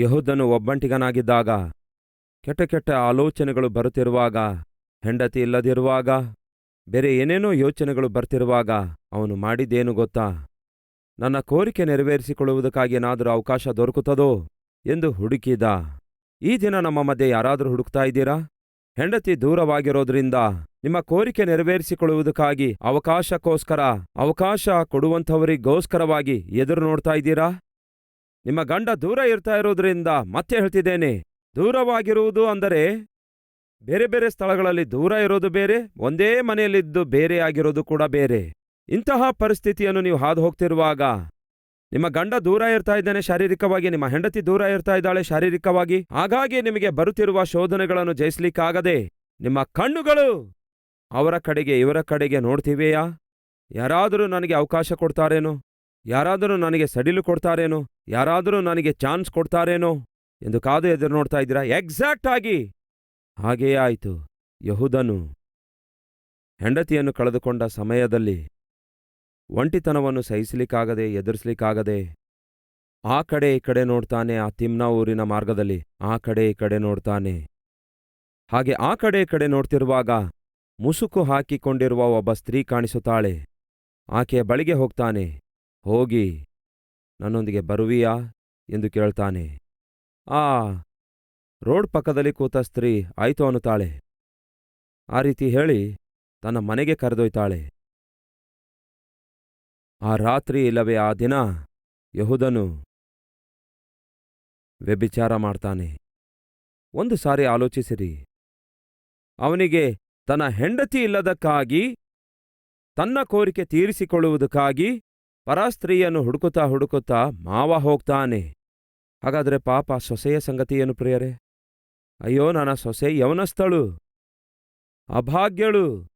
ಯಹೂದನು ಒಬ್ಬಂಟಿಗನಾಗಿದ್ದಾಗ, ಕೆಟ್ಟ ಕೆಟ್ಟ ಆಲೋಚನೆಗಳು ಬರುತ್ತಿರುವಾಗ, ಹೆಂಡತಿ ಇಲ್ಲದಿರುವಾಗ, ಬೇರೆ ಏನೇನೋ ಯೋಚನೆಗಳು ಬರ್ತಿರುವಾಗ ಅವನು ಮಾಡಿದ್ದೇನು ಗೊತ್ತಾ? ನನ್ನ ಕೋರಿಕೆ ನೆರವೇರಿಸಿಕೊಳ್ಳುವುದಕ್ಕಾಗಿ ಏನಾದರೂ ಅವಕಾಶ ದೊರಕುತ್ತದೋ ಎಂದು ಹುಡುಕಿದ. ಈ ದಿನ ನಮ್ಮ ಮಧ್ಯೆ ಯಾರಾದರೂ ಹುಡುಕ್ತಾ ಇದ್ದೀರಾ? ಹೆಂಡತಿ ದೂರವಾಗಿರೋದ್ರಿಂದ ನಿಮ್ಮ ಕೋರಿಕೆ ನೆರವೇರಿಸಿಕೊಳ್ಳುವುದಕ್ಕಾಗಿ ಅವಕಾಶಕ್ಕೋಸ್ಕರ, ಅವಕಾಶ ಕೊಡುವಂಥವರಿಗೋಸ್ಕರವಾಗಿ ಎದುರು ನೋಡ್ತಾ ಇದ್ದೀರಾ? ನಿಮ್ಮ ಗಂಡ ದೂರ ಇರ್ತಾ ಇರೋದ್ರಿಂದ ಮತ್ತೆ ಹೇಳ್ತಿದ್ದೇನೆ. ದೂರವಾಗಿರುವುದು ಅಂದರೆ ಬೇರೆ ಬೇರೆ ಸ್ಥಳಗಳಲ್ಲಿ ದೂರ ಇರೋದು ಬೇರೆ, ಒಂದೇ ಮನೆಯಲ್ಲಿದ್ದು ಬೇರೆ ಆಗಿರೋದು ಕೂಡ ಬೇರೆ. ಇಂತಹ ಪರಿಸ್ಥಿತಿಯನ್ನು ನೀವು ಹಾದು ಹೋಗ್ತಿರುವಾಗ ನಿಮ್ಮ ಗಂಡ ದೂರ ಇರ್ತಾ ಇದ್ದಾನೆ ಶಾರೀರಿಕವಾಗಿ, ನಿಮ್ಮ ಹೆಂಡತಿ ದೂರ ಇರ್ತಾ ಇದ್ದಾಳೆ ಶಾರೀರಿಕವಾಗಿ, ಹಾಗಾಗಿ ನಿಮಗೆ ಬರುತ್ತಿರುವ ಶೋಧನೆಗಳನ್ನು ಜಯಿಸಲಿಕ್ಕಾಗದೆ ನಿಮ್ಮ ಕಣ್ಣುಗಳು ಅವರ ಕಡೆಗೆ ಇವರ ಕಡೆಗೆ ನೋಡ್ತಿವೆಯಾ? ಯಾರಾದರೂ ನನಗೆ ಅವಕಾಶ ಕೊಡ್ತಾರೇನೋ? ಯಾರಾದರೂ ನನಗೆ ಸಡಿಲು ಕೊಡ್ತಾರೇನೋ? ಯಾರಾದರೂ ನನಗೆ ಚಾನ್ಸ್ ಕೊಡ್ತಾರೇನೋ? ಎಂದು ಕಾದು ಎದುರು ನೋಡ್ತಾ ಇದ್ದೀರಾ? ಎಕ್ಸಾಕ್ಟ್ ಆಗಿ! ಹಾಗೆಯೇ ಆಯಿತು. ಯಹುದನು ಹೆಂಡತಿಯನ್ನು ಕಳೆದುಕೊಂಡ ಸಮಯದಲ್ಲಿ ಒಂಟಿತನವನ್ನು ಸಹಿಸಲಿಕ್ಕಾಗದೆ, ಎದುರಿಸಲಿಕ್ಕಾಗದೆ, ಆ ಕಡೆ ಈ ಕಡೆ ನೋಡ್ತಾನೆ, ಆ ತಿಮ್ನಾ ಊರಿನ ಮಾರ್ಗದಲ್ಲಿ ಆ ಕಡೆ ಈ ಕಡೆ ನೋಡ್ತಾನೆ. ಹಾಗೆ ಆ ಕಡೆ ಕಡೆ ನೋಡ್ತಿರುವಾಗ ಮುಸುಕು ಹಾಕಿಕೊಂಡಿರುವ ಒಬ್ಬ ಸ್ತ್ರೀ ಕಾಣಿಸುತ್ತಾಳೆ. ಆಕೆಯ ಬಳಿಗೆ ಹೋಗ್ತಾನೆ. ಹೋಗಿ ನನ್ನೊಂದಿಗೆ ಬರುವಿಯಾ ಎಂದು ಕೇಳ್ತಾನೆ. ಆ, ರೋಡ್ ಪಕ್ಕದಲ್ಲಿ ಕೂತ ಸ್ತ್ರೀ ಆಯ್ತು ಅನ್ನುತ್ತಾಳೆ. ಆ ರೀತಿ ಹೇಳಿ ತನ್ನ ಮನೆಗೆ ಕರೆದೊಯ್ತಾಳೆ. ಆ ರಾತ್ರಿ ಇಲ್ಲವೇ ಆ ದಿನ ಯಹುದನು ವ್ಯಭಿಚಾರ ಮಾಡ್ತಾನೆ. ಒಂದು ಸಾರಿ ಆಲೋಚಿಸಿರಿ. ಅವನಿಗೆ ತನ್ನ ಹೆಂಡತಿ ಇಲ್ಲದಕ್ಕಾಗಿ, ತನ್ನ ಕೋರಿಕೆ ತೀರಿಸಿಕೊಳ್ಳುವುದಕ್ಕಾಗಿ ಪರಾಸ್ತ್ರೀಯನ್ನು ಹುಡುಕುತ್ತಾ ಹುಡುಕುತ್ತಾ ಮಾವ ಹೋಗ್ತಾನೆ. ಹಾಗಾದ್ರೆ ಪಾಪ ಸೊಸೆಯ ಸಂಗತಿಯೇನು ಪ್ರಿಯರೇ, ಅಯ್ಯೋ ನನ್ನ ಸೊಸೆ ಯವನಸ್ಥಳು, ಅಭಾಗ್ಯಳು.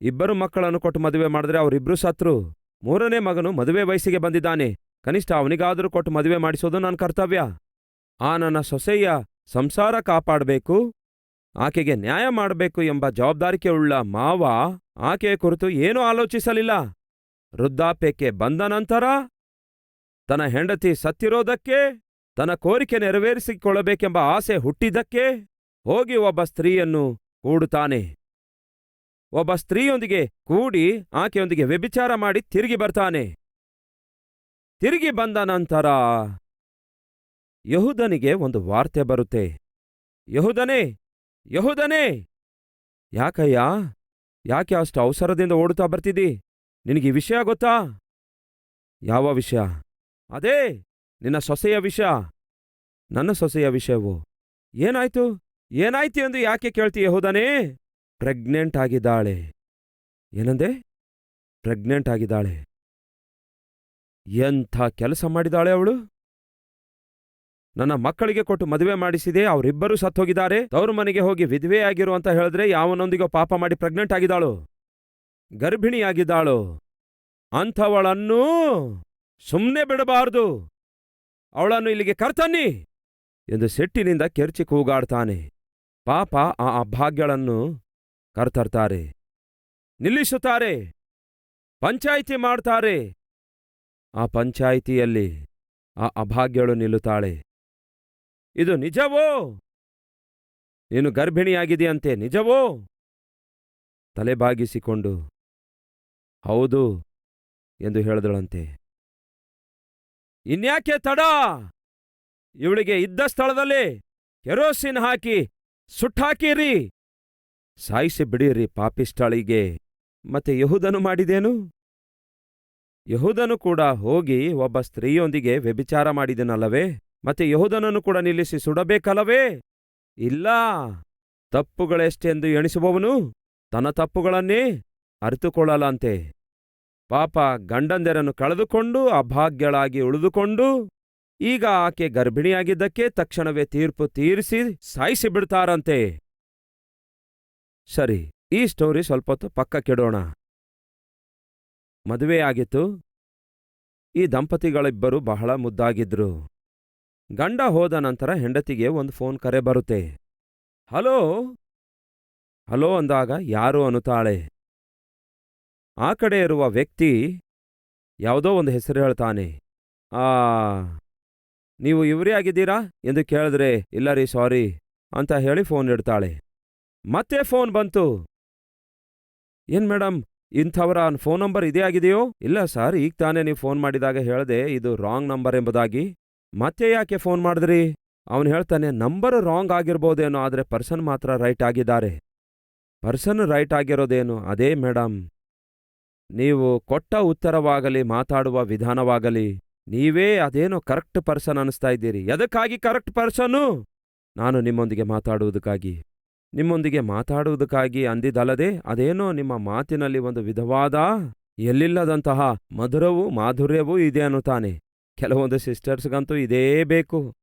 ಇಬ್ಬರು ಮಕ್ಕಳನ್ನು ಕೊಟ್ಟು ಮದುವೆ ಮಾಡಿದ್ರೆ ಅವರಿಬ್ಬರು ಸತ್ರು. ಮೂರನೇ ಮಗನು ಮದುವೆ ವಯಸ್ಸಿಗೆ ಬಂದಿದ್ದಾನೆ. ಕನಿಷ್ಠ ಅವನಿಗಾದರೂ ಕೊಟ್ಟು ಮದುವೆ ಮಾಡಿಸೋದು ನನ್ನ ಕರ್ತವ್ಯ. ಆ ನನ್ನ ಸೊಸೆಯ ಸಂಸಾರ ಕಾಪಾಡಬೇಕು, ಆಕೆಗೆ ನ್ಯಾಯ ಮಾಡಬೇಕು ಎಂಬ ಜವಾಬ್ದಾರಿಕೆಯುಳ್ಳ ಮಾವ ಆಕೆಯ ಕುರಿತು ಏನೂ ಆಲೋಚಿಸಲಿಲ್ಲ. ವೃದ್ಧಾಪ್ಯಕ್ಕೆ ಬಂದ ನಂತರ ತನ್ನ ಹೆಂಡತಿ ಸತ್ತಿರೋದಕ್ಕೆ, ತನ್ನ ಕೋರಿಕೆ ನೆರವೇರಿಸಿಕೊಳ್ಳಬೇಕೆಂಬ ಆಸೆ ಹುಟ್ಟಿದ್ದಕ್ಕೆ ಹೋಗಿ ಒಬ್ಬ ಸ್ತ್ರೀಯನ್ನು ಕೂಡುತ್ತಾನೆ. ಒಬ್ಬ ಸ್ತ್ರೀಯೊಂದಿಗೆ ಕೂಡಿ ಆಕೆಯೊಂದಿಗೆ ವ್ಯಭಿಚಾರ ಮಾಡಿ ತಿರುಗಿ ಬರ್ತಾನೆ. ತಿರುಗಿ ಬಂದ ನಂತರ ಯಹುದನಿಗೆ ಒಂದು ವಾರ್ತೆ ಬರುತ್ತೆ. ಯಹುದನೇ ಯಹುದನೇ! ಯಾಕಯ್ಯ? ಯಾಕೆ ಅಷ್ಟು ಅವಸರದಿಂದ ಓಡುತ್ತಾ ಬರ್ತಿದ್ದಿ? ನಿನಗೆ ಈ ವಿಷಯ ಗೊತ್ತಾ? ಯಾವ ವಿಷಯ? ಅದೇ, ನಿನ್ನ ಸೊಸೆಯ ವಿಷಯ. ನನ್ನ ಸೊಸೆಯ ವಿಷಯವು. ಏನಾಯ್ತು? ಏನಾಯ್ತು ಎಂದು ಯಾಕೆ ಕೇಳ್ತೀಯ ಹೋದಾನೇ ಪ್ರೆಗ್ನೆಂಟ್ ಆಗಿದ್ದಾಳೆ. ಏನಂದೆ? ಪ್ರೆಗ್ನೆಂಟ್ ಆಗಿದ್ದಾಳೆ. ಎಂಥ ಕೆಲಸ ಮಾಡಿದಾಳೆ ಅವಳು? ನನ್ನ ಮಕ್ಕಳಿಗೆ ಕೊಟ್ಟು ಮದುವೆ ಮಾಡಿಸಿದೆ, ಅವರಿಬ್ಬರೂ ಸತ್ತೋಗಿದ್ದಾರೆ. ತವರು ಮನೆಗೆ ಹೋಗಿ ವಿಧವೆಯಾಗಿರು ಅಂತ ಹೇಳಿದ್ರೆ ಯಾವನೊಂದಿಗೋ ಪಾಪ ಮಾಡಿ ಪ್ರೆಗ್ನೆಂಟ್ ಆಗಿದ್ದಾಳು. ಗರ್ಭಿಣಿಯಾಗಿದ್ದಾಳು. ಅಂಥವಳನ್ನು ಸುಮ್ಮನೆ ಬಿಡಬಾರದು. ಅವಳನ್ನು ಇಲ್ಲಿಗೆ ಕರ್ತನ್ನಿ ಎಂದು ಸೆಟ್ಟಿನಿಂದ ಕೆರ್ಚಿ ಕೂಗಾಡ್ತಾನೆ. ಪಾಪ ಆ ಅಭಾಗ್ಯಳನ್ನು ಕರ್ತರ್ತಾರೆ. ನಿಲ್ಲಿಸುತ್ತಾರೆ. ಪಂಚಾಯಿತಿ ಮಾಡ್ತಾರೆ. ಆ ಪಂಚಾಯಿತಿಯಲ್ಲಿ ಆ ಅಭಾಗ್ಯಳು ನಿಲ್ಲುತ್ತಾಳೆ. ಇದು ನಿಜವೋ? ನೀನು ಗರ್ಭಿಣಿಯಾಗಿದೆಯಂತೆ ನಿಜವೋ? ತಲೆಬಾಗಿಸಿಕೊಂಡು ಹೌದು ಎಂದು ಹೇಳಿದಳಂತೆ. ಇನ್ಯಾಕೆ ತಡ? ಇವಳಿಗೆ ಇದ್ದ ಸ್ಥಳದಲ್ಲಿ ಕೆರೋಸಿನ್ ಹಾಕಿ ಸುಟ್ಟಾಕಿರಿ ಸಾಯಿಸಿ ಬಿಡಿರಿ ಪಾಪಿಸ್ಟಾಳಿಗೆ ಮತ್ತೆ ಯಹುದನು ಮಾಡಿದೇನು? ಯಹುದನು ಕೂಡ ಹೋಗಿ ಒಬ್ಬ ಸ್ತ್ರೀಯೊಂದಿಗೆ ವ್ಯಭಿಚಾರ ಮಾಡಿದನಲ್ಲವೇ? ಮತ್ತೆ ಯಹುದನನ್ನು ಕೂಡ ನಿಲ್ಲಿಸಿ ಸುಡಬೇಕಲ್ಲವೇ? ಇಲ್ಲ. ತಪ್ಪುಗಳೆಷ್ಟೆಂದು ಎಣಿಸುವವನು ತನ್ನ ತಪ್ಪುಗಳನ್ನೇ ಅರಿತುಕೊಳ್ಳಲಂತೆ. ಪಾಪ ಗಂಡಂದೆರನ್ನು ಕಳೆದುಕೊಂಡು ಅಭಾಗ್ಯಳಾಗಿ ಉಳಿದುಕೊಂಡು ಈಗ ಆಕೆ ಗರ್ಭಿಣಿಯಾಗಿದ್ದಕ್ಕೆ ತಕ್ಷಣವೇ ತೀರ್ಪು ತೀರಿಸಿ ಸಾಯಿಸಿ ಬಿಡ್ತಾರಂತೆ. ಸರಿ, ಈ ಸ್ಟೋರಿ ಸ್ವಲ್ಪ ಹೊತ್ತು ಪಕ್ಕ ಕೆಡೋಣ ಮದುವೆಯಾಗಿತ್ತು ಈ ದಂಪತಿಗಳಿಬ್ಬರು ಬಹಳ ಮುದ್ದಾಗಿದ್ರು. ಗಂಡ ಹೋದ ನಂತರ ಹೆಂಡತಿಗೆ ಒಂದು ಫೋನ್ ಕರೆ ಬರುತ್ತೆ. ಹಲೋ? ಹಲೋ ಅಂದಾಗ, ಯಾರು? ಅನ್ನುತ್ತಾಳೆ. ಆ ಕಡೆ ಇರುವ ವ್ಯಕ್ತಿ ಯಾವುದೋ ಒಂದು ಹೆಸರು ಹೇಳ್ತಾನೆ, ಆ, ನೀವು ಇವರೇ ಆಗಿದ್ದೀರಾ? ಎಂದು ಕೇಳಿದ್ರೆ, ಇಲ್ಲ ರೀ, ಸಾರಿ, ಅಂತ ಹೇಳಿ ಫೋನ್ ಇಡ್ತಾಳೆ. ಮತ್ತೆ ಫೋನ್ ಬಂತು. ಏನ್ ಮೇಡಮ್ ಇಂಥವರ ಫೋನ್ ನಂಬರ್ ಇದೇ ಆಗಿದೆಯೋ? ಇಲ್ಲ ಸರ್, ಈಗ ತಾನೇ ನೀವು ಫೋನ್ ಮಾಡಿದಾಗ ಹೇಳ್ದೆ, ಇದು ರಾಂಗ್ ನಂಬರ್ ಎಂಬುದಾಗಿ. ಮತ್ತೆ ಯಾಕೆ ಫೋನ್ ಮಾಡಿದ್ರಿ? ಅವನು ಹೇಳ್ತಾನೆ, ನಂಬರ್ ರಾಂಗ್ ಆಗಿರ್ಬೋದೇನೋ, ಆದರೆ ಪರ್ಸನ್ ಮಾತ್ರ ರೈಟ್ ಆಗಿದ್ದಾರೆ. ಪರ್ಸನ್ ರೈಟ್ ಆಗಿರೋದೇನು? ಅದೇ ಮೇಡಮ್ ನೀವು ಕೊಟ್ಟ ಉತ್ತರವಾಗಲಿ, ಮಾತಾಡುವ ವಿಧಾನವಾಗಲಿ, ನೀವೇ ಅದೇನೋ ಕರೆಕ್ಟ್ ಪರ್ಸನ್ ಅನಿಸ್ತಾ ಇದ್ದೀರಿ. ಎದಕ್ಕಾಗಿ ಕರೆಕ್ಟ್ ಪರ್ಸನ್ನು? ನಾನು ನಿಮ್ಮೊಂದಿಗೆ ಮಾತಾಡುವುದಕ್ಕಾಗಿ. ನಿಮ್ಮೊಂದಿಗೆ ಮಾತಾಡುವುದಕ್ಕಾಗಿ ಅಂದಿದಲ್ಲದೆ ಅದೇನೋ ನಿಮ್ಮ ಮಾತಿನಲ್ಲಿ ಒಂದು ವಿಧವಾದ, ಎಲ್ಲಿಲ್ಲದಂತಹ ಮಧುರವೂ ಮಾಧುರ್ಯವೂ ಇದೆ ಅನ್ನುತ್ತಾನೆ. ಕೆಲವೊಂದು ಸಿಸ್ಟರ್ಸ್ಗಂತೂ ಇದೇ ಬೇಕು.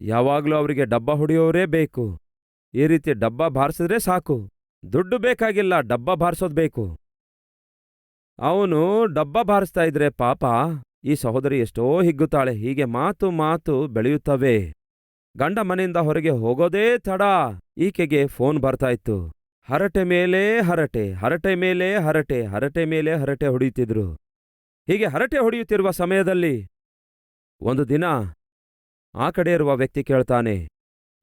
ಯಾವಾಗಲೂ ಅವರಿಗೆ ಡಬ್ಬ ಹೊಡೆಯೋರೇ ಬೇಕು. ಈ ರೀತಿ ಡಬ್ಬ ಬಾರಿಸಿದ್ರೆ ಸಾಕು. ದುಡ್ಡು ಬೇಕಾಗಿಲ್ಲ, ಡಬ್ಬ ಬಾರಿಸೋದು ಬೇಕು. ಅವನು ಡಬ್ಬ ಬಾರಿಸ್ತಾ ಇದ್ರೆ ಪಾಪ, ಈ ಸಹೋದರಿ ಎಷ್ಟೋ ಹಿಗ್ಗುತ್ತಾಳೆ, ಹೀಗೆ ಮಾತು ಮಾತು ಬೆಳೆಯುತ್ತವೆ. ಗಂಡ ಮನೆಯಿಂದ ಹೊರಗೆ ಹೋಗೋದೇ ತಡ. ಈಕೆಗೆ ಫೋನ್ ಬರ್ತಾ ಇತ್ತು. ಹರಟೆ ಮೇಲೆ ಹರಟೆ ಹರಟೆ ಮೇಲೆ ಹರಟೆ ಹರಟೆ ಮೇಲೆ ಹರಟೆ ಹೊಡೆಯುತ್ತಿದ್ರು. ಹೀಗೆ ಹರಟೆ ಹೊಡೆಯುತ್ತಿರುವ ಸಮಯದಲ್ಲಿ ಒಂದು ದಿನ ಆ ಕಡೆ ಇರುವ ವ್ಯಕ್ತಿ ಕೇಳ್ತಾನೆ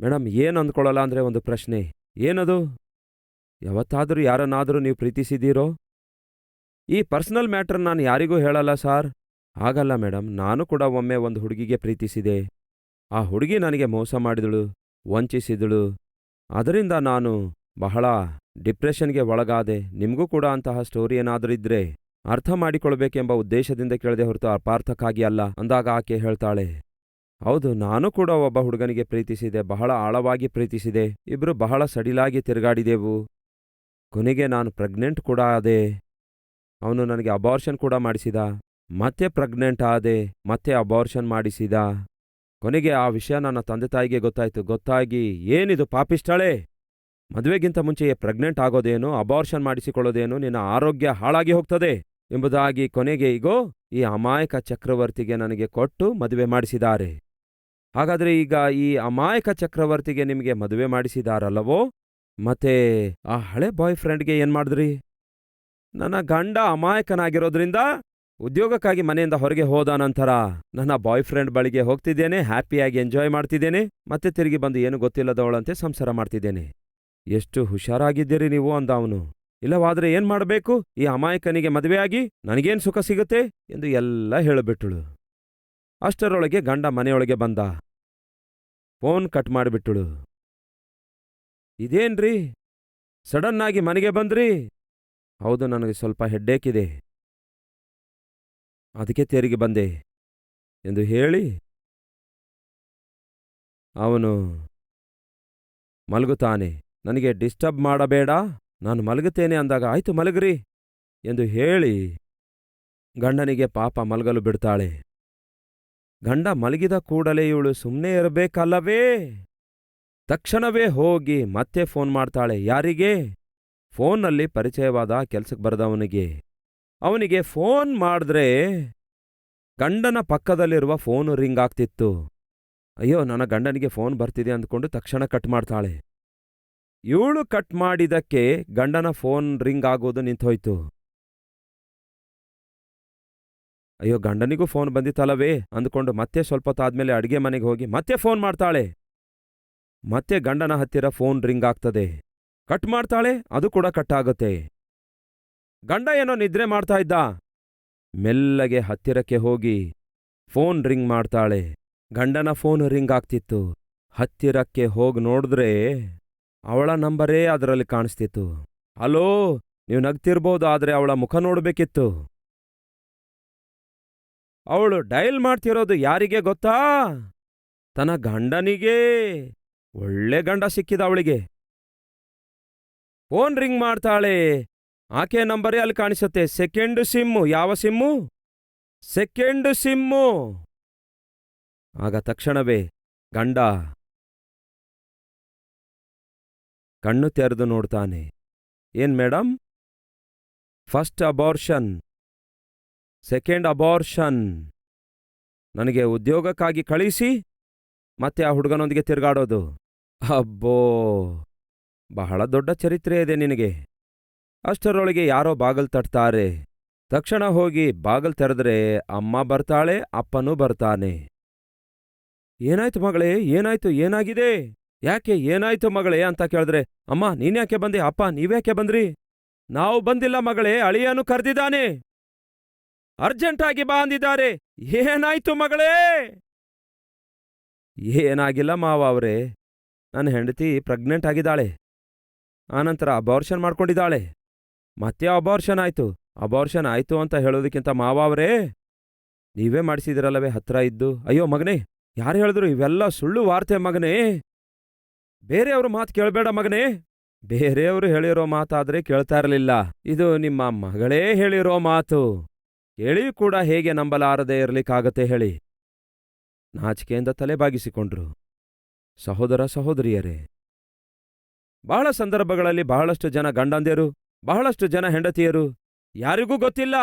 ಮೇಡಮ್ ಏನು ಅಂದ್ಕೊಳ್ಳಲ್ಲ? ಅಂದ್ರೆ ಒಂದು ಪ್ರಶ್ನೆ. ಏನದು? ಯಾವತ್ತಾದರೂ ಯಾರನ್ನಾದರೂ ನೀವು ಪ್ರೀತಿಸಿದ್ದೀರೋ? ಈ ಪರ್ಸನಲ್ ಮ್ಯಾಟರ್ ನಾನು ಯಾರಿಗೂ ಹೇಳಲ್ಲ, ಸಾರ್. ಹಾಗಲ್ಲ ಮೇಡಮ್ ನಾನು ಕೂಡ ಒಮ್ಮೆ ಒಂದು ಹುಡುಗಿಗೆ ಪ್ರೀತಿಸಿದೆ. ಆ ಹುಡುಗಿ ನನಗೆ ಮೋಸ ಮಾಡಿದಳು, ವಂಚಿಸಿದಳು. ಅದರಿಂದ ನಾನು ಬಹಳ ಡಿಪ್ರೆಷನ್ಗೆ ಒಳಗಾದೆ. ನಿಮಗೂ ಕೂಡ ಅಂತಹ ಸ್ಟೋರಿ ಏನಾದರೂ ಇದ್ರೆ ಅರ್ಥ ಮಾಡಿಕೊಳ್ಬೇಕೆಂಬ ಉದ್ದೇಶದಿಂದ ಕೇಳದೆ ಹೊರತು ಅಪಾರ್ಥಕ್ಕಾಗಿ ಅಲ್ಲ, ಅಂದಾಗ ಆಕೆ ಹೇಳ್ತಾಳೆ. ಹೌದು, ನಾನು ಕೂಡ ಒಬ್ಬ ಹುಡುಗನಿಗೆ ಪ್ರೀತಿಸಿದೆ, ಬಹಳ ಆಳವಾಗಿ ಪ್ರೀತಿಸಿದೆ. ಇಬ್ರು ಬಹಳ ಸಡಿಲಾಗಿ ತಿರುಗಾಡಿದೆವು. ಕೊನೆಗೆ ನಾನು ಪ್ರೆಗ್ನೆಂಟ್ ಕೂಡ ಆದೆ. ಅವನು ನನಗೆ ಅಬಾರ್ಷನ್ ಕೂಡ ಮಾಡಿಸಿದ. ಮತ್ತೆ ಪ್ರೆಗ್ನೆಂಟ್ ಆದೆ, ಮತ್ತೆ ಅಬಾರ್ಷನ್ ಮಾಡಿಸಿದ. ಕೊನೆಗೆ ಆ ವಿಷಯ ನನ್ನ ತಂದೆ ತಾಯಿಗೆ ಗೊತ್ತಾಯಿತು. ಗೊತ್ತಾಗಿ ಏನಿದು ಪಾಪಿಷ್ಟಳೆ ಮದುವೆಗಿಂತ ಮುಂಚೆಯೇ ಪ್ರೆಗ್ನೆಂಟ್ ಆಗೋದೇನು ಅಬಾರ್ಷನ್ ಮಾಡಿಸಿಕೊಳ್ಳೋದೇನು ನಿನ್ನ ಆರೋಗ್ಯ ಹಾಳಾಗಿ ಹೋಗ್ತದೆ? ಎಂಬುದಾಗಿ ಕೊನೆಗೆ ಈಗೋ ಈ ಅಮಾಯಕ ಚಕ್ರವರ್ತಿಗೆ ನನಗೆ ಕೊಟ್ಟು ಮದುವೆ ಮಾಡಿಸಿದ್ದಾರೆ. ಹಾಗಾದ್ರೆ ಈಗ ಈ ಅಮಾಯಕ ಚಕ್ರವರ್ತಿಗೆ ನಿಮಗೆ ಮದುವೆ ಮಾಡಿಸಿದಾರಲ್ಲವೋ? ಮತ್ತೆ ಆ ಹಳೆ ಬಾಯ್ ಫ್ರೆಂಡ್ಗೆ ಏನ್ ಮಾಡಿದ್ರಿ ನನ್ನ ಗಂಡ ಅಮಾಯಕನಾಗಿರೋದ್ರಿಂದ ಉದ್ಯೋಗಕ್ಕಾಗಿ ಮನೆಯಿಂದ ಹೊರಗೆ ಹೋದ ನಂತರ ನನ್ನ ಬಾಯ್ ಫ್ರೆಂಡ್ ಬಳಿಗೆ ಹೋಗ್ತಿದ್ದೇನೆ ಹ್ಯಾಪಿಯಾಗಿ ಎಂಜಾಯ್ ಮಾಡ್ತಿದ್ದೇನೆ, ಮತ್ತೆ ತಿರುಗಿ ಬಂದು ಏನು ಗೊತ್ತಿಲ್ಲದವಳಂತೆ ಸಂಸಾರ ಮಾಡ್ತಿದ್ದೇನೆ. ಎಷ್ಟು ಹುಷಾರಾಗಿದ್ದೀರಿ ನೀವು ಅಂದ ಅವನು. ಇಲ್ಲವಾದ್ರೆ ಏನ್ ಮಾಡಬೇಕು? ಈ ಅಮಾಯಕನಿಗೆ ಮದುವೆಯಾಗಿ ನನಗೇನ್ ಸುಖ ಸಿಗುತ್ತೆ? ಎಂದು ಎಲ್ಲ ಹೇಳಿಬಿಟ್ಟಳು. ಅಷ್ಟರೊಳಗೆ ಗಂಡ ಮನೆಯೊಳಗೆ ಬಂದ. ಫೋನ್ ಕಟ್ ಮಾಡಿಬಿಟ್ಟಳು. ಇದೇನ್ರಿ? ಸಡನ್ನಾಗಿ ಮನೆಗೆ ಬಂದ್ರಿ? ಹೌದು, ನನಗೆ ಸ್ವಲ್ಪ ಹೆಡ್ಡೇಕಿದೆ ಅದಕ್ಕೆ ತೆರಿಗೆ ಬಂದೆ ಎಂದು ಹೇಳಿ ಅವನು ಮಲಗುತ್ತಾನೆ. ನನಗೆ ಡಿಸ್ಟರ್ಬ್ ಮಾಡಬೇಡ, ನಾನು ಮಲಗುತ್ತೇನೆ ಅಂದಾಗ ಆಯ್ತು ಮಲಗ್ರಿ ಎಂದು ಹೇಳಿ ಗಂಡನಿಗೆ ಪಾಪ ಮಲಗಲು ಬಿಡ್ತಾಳೆ. ಗಂಡ ಮಲಗಿದ ಕೂಡಲೇ ಇವಳು ಸುಮ್ಮನೆ ಇರಬೇಕಲ್ಲವೇ? ತಕ್ಷಣವೇ ಹೋಗಿ ಮತ್ತೆ ಫೋನ್ ಮಾಡ್ತಾಳೆ, ಯಾರಿಗೆ? ಫೋನ್ನಲ್ಲಿ ಪರಿಚಯವಾದ ಕೆಲಸಕ್ಕೆ ಬರೆದವನಿಗೆ. ಅವನಿಗೆ ಫೋನ್ ಮಾಡಿದ್ರೆ ಗಂಡನ ಪಕ್ಕದಲ್ಲಿರುವ ಫೋನು ರಿಂಗ್ ಆಗ್ತಿತ್ತು. ಅಯ್ಯೋ, ನನ್ನ ಗಂಡನಿಗೆ ಫೋನ್ ಬರ್ತಿದೆ ಅಂದ್ಕೊಂಡು ತಕ್ಷಣ ಕಟ್ ಮಾಡ್ತಾಳೆ. ಇವಳು ಕಟ್ ಮಾಡಿದಕ್ಕೆ ಗಂಡನ ಫೋನ್ ರಿಂಗ್ ಆಗೋದು ನಿಂತೋಯ್ತು. ಅಯ್ಯೋ, ಗಂಡನಿಗೂ ಫೋನ್ ಬಂದಿತ್ತಲ್ಲವೇ? ಅಂದ್ಕೊಂಡು ಮತ್ತೆ ಸ್ವಲ್ಪ ಹೊತ್ತಾದ್ಮೇಲೆ ಅಡುಗೆ ಮನೆಗೆ ಹೋಗಿ ಮತ್ತೆ ಫೋನ್ ಮಾಡ್ತಾಳೆ. ಮತ್ತೆ ಗಂಡನ ಹತ್ತಿರ ಫೋನ್ ರಿಂಗ್ ಆಗ್ತದೆ. ಕಟ್ ಮಾಡ್ತಾಳೆ, ಅದು ಕೂಡ ಕಟ್ ಆಗುತ್ತೆ. ಗಂಡ ಏನೋ ನಿದ್ರೆ ಮಾಡ್ತಾ ಇದ್ದ. ಮೆಲ್ಲಗೆ ಹತ್ತಿರಕ್ಕೆ ಹೋಗಿ ಫೋನ್ ರಿಂಗ್ ಮಾಡ್ತಾಳೆ. ಗಂಡನ ಫೋನ್ ರಿಂಗ್ ಆಗ್ತಿತ್ತು. ಹತ್ತಿರಕ್ಕೆ ಹೋಗಿ ನೋಡಿದ್ರೆ ಅವಳ ನಂಬರೇ ಅದರಲ್ಲಿ ಕಾಣಿಸ್ತಿತ್ತು. ಹಲೋ, ನೀವು ನಗ್ತಿರ್ಬೋದು, ಆದರೆ ಅವಳ ಮುಖ ನೋಡಬೇಕಿತ್ತು. ಅವಳು ಡಯಲ್ ಮಾಡ್ತಿರೋದು ಯಾರಿಗೆ ಗೊತ್ತಾ? ತನ್ನ ಗಂಡನಿಗೆ. ಒಳ್ಳೆ ಗಂಡ ಸಿಕ್ಕಿದ ಅವಳಿಗೆ. ಫೋನ್ ರಿಂಗ್ ಮಾಡ್ತಾಳೆ. ಆಕೆ ನಂಬರೇ ಅಲ್ಲಿ ಕಾಣಿಸುತ್ತೆ. ಸೆಕೆಂಡ್ ಸಿಮ್ಮು ಯಾವ ಸಿಮ್ಮು? Second sim. ಆಗ ತಕ್ಷಣವೇ ಗಂಡ ಕಣ್ಣು ತೆರೆದು ನೋಡ್ತಾನೆ. ಏನ್ madam first abortion. Second abortion. ನನಗೆ ಉದ್ಯೋಗಕ್ಕಾಗಿ ಕಳಿಸಿ, ಮತ್ತೆ ಆ ಹುಡುಗನೊಂದಿಗೆ ತಿರುಗಾಡೋದು. ಅಬ್ಬೋ! ಬಹಳ ದೊಡ್ಡ ಚರಿತ್ರೆ ಇದೆ ನಿನಗೆ. ಅಷ್ಟರೊಳಗೆ ಯಾರೋ ಬಾಗಲ್ ತಟ್ತಾರೆ. ತಕ್ಷಣ ಹೋಗಿ ಬಾಗಲ್ ತೆರೆದ್ರೆ ಅಮ್ಮ ಬರ್ತಾಳೆ, ಅಪ್ಪನೂ ಬರ್ತಾನೆ. ಏನಾಯ್ತು ಮಗಳೇ, ಏನಾಯ್ತು, ಏನಾಗಿದೆ? ಯಾಕೆ ಏನಾಯ್ತು ಮಗಳೇ ಅಂತ ಕೇಳಿದ್ರೆ, ಅಮ್ಮ ನೀನ್ಯಾಕೆ ಬಂದೆ? ಅಪ್ಪ ನೀವ್ಯಾಕೆ ಬಂದ್ರಿ? ನಾವು ಬಂದಿಲ್ಲ ಮಗಳೇ, ಅಳಿಯನು ಕರೆದಿದ್ದಾನೆ. ಅರ್ಜೆಂಟಾಗಿ ಬಾ ಅಂದಿದ್ದಾರೆ. ಏನಾಯ್ತು ಮಗಳೇ? ಏನಾಗಿಲ್ಲ ಮಾವ ಅವರೇ. ನನ್ನ ಹೆಂಡತಿ ಪ್ರೆಗ್ನೆಂಟ್ ಆಗಿದ್ದಾಳೆ. ಆನಂತರ ಅಬಾರ್ಷನ್ ಮಾಡ್ಕೊಂಡಿದ್ದಾಳೆ. ಮತ್ತೆ ಅಬಾರ್ಷನ್ ಆಯ್ತು. ಅಬಾರ್ಷನ್ ಆಯ್ತು ಅಂತ ಹೇಳೋದಕ್ಕಿಂತ ಮಾವ ಅವರೇ, ನೀವೇ ಮಾಡಿಸಿದಿರಲ್ಲವೇ ಹತ್ರ ಇದ್ದು. ಅಯ್ಯೋ ಮಗನೇ, ಯಾರು ಹೇಳಿದ್ರು ಇವೆಲ್ಲ ಸುಳ್ಳು ವಾರ್ತೆ ಮಗನೇ. ಬೇರೆಯವ್ರ ಮಾತು ಕೇಳಬೇಡ ಮಗನೇ. ಬೇರೆಯವರು ಹೇಳಿರೋ ಮಾತಾದ್ರೆ ಕೇಳ್ತಾ ಇರಲಿಲ್ಲ. ಇದು ನಿಮ್ಮ ಮಗಳೇ ಹೇಳಿರೋ ಮಾತು. ಕೇಳಿ ಕೂಡ ಹೇಗೆ ನಂಬಲಾರದೆ ಇರಲಿಕ್ಕಾಗತ್ತೆ ಹೇಳಿ. ನಾಚಿಕೆಯಿಂದ ತಲೆ ಬಾಗಿಸಿಕೊಂಡ್ರು ಸಹೋದರ ಸಹೋದರಿಯರೇ ಬಹಳ ಸಂದರ್ಭಗಳಲ್ಲಿ ಬಹಳಷ್ಟು ಜನ ಗಂಡಂದಿಯರು ಬಹಳಷ್ಟು ಜನ ಹೆಂಡತಿಯರು. ಯಾರಿಗೂ ಗೊತ್ತಿಲ್ಲ.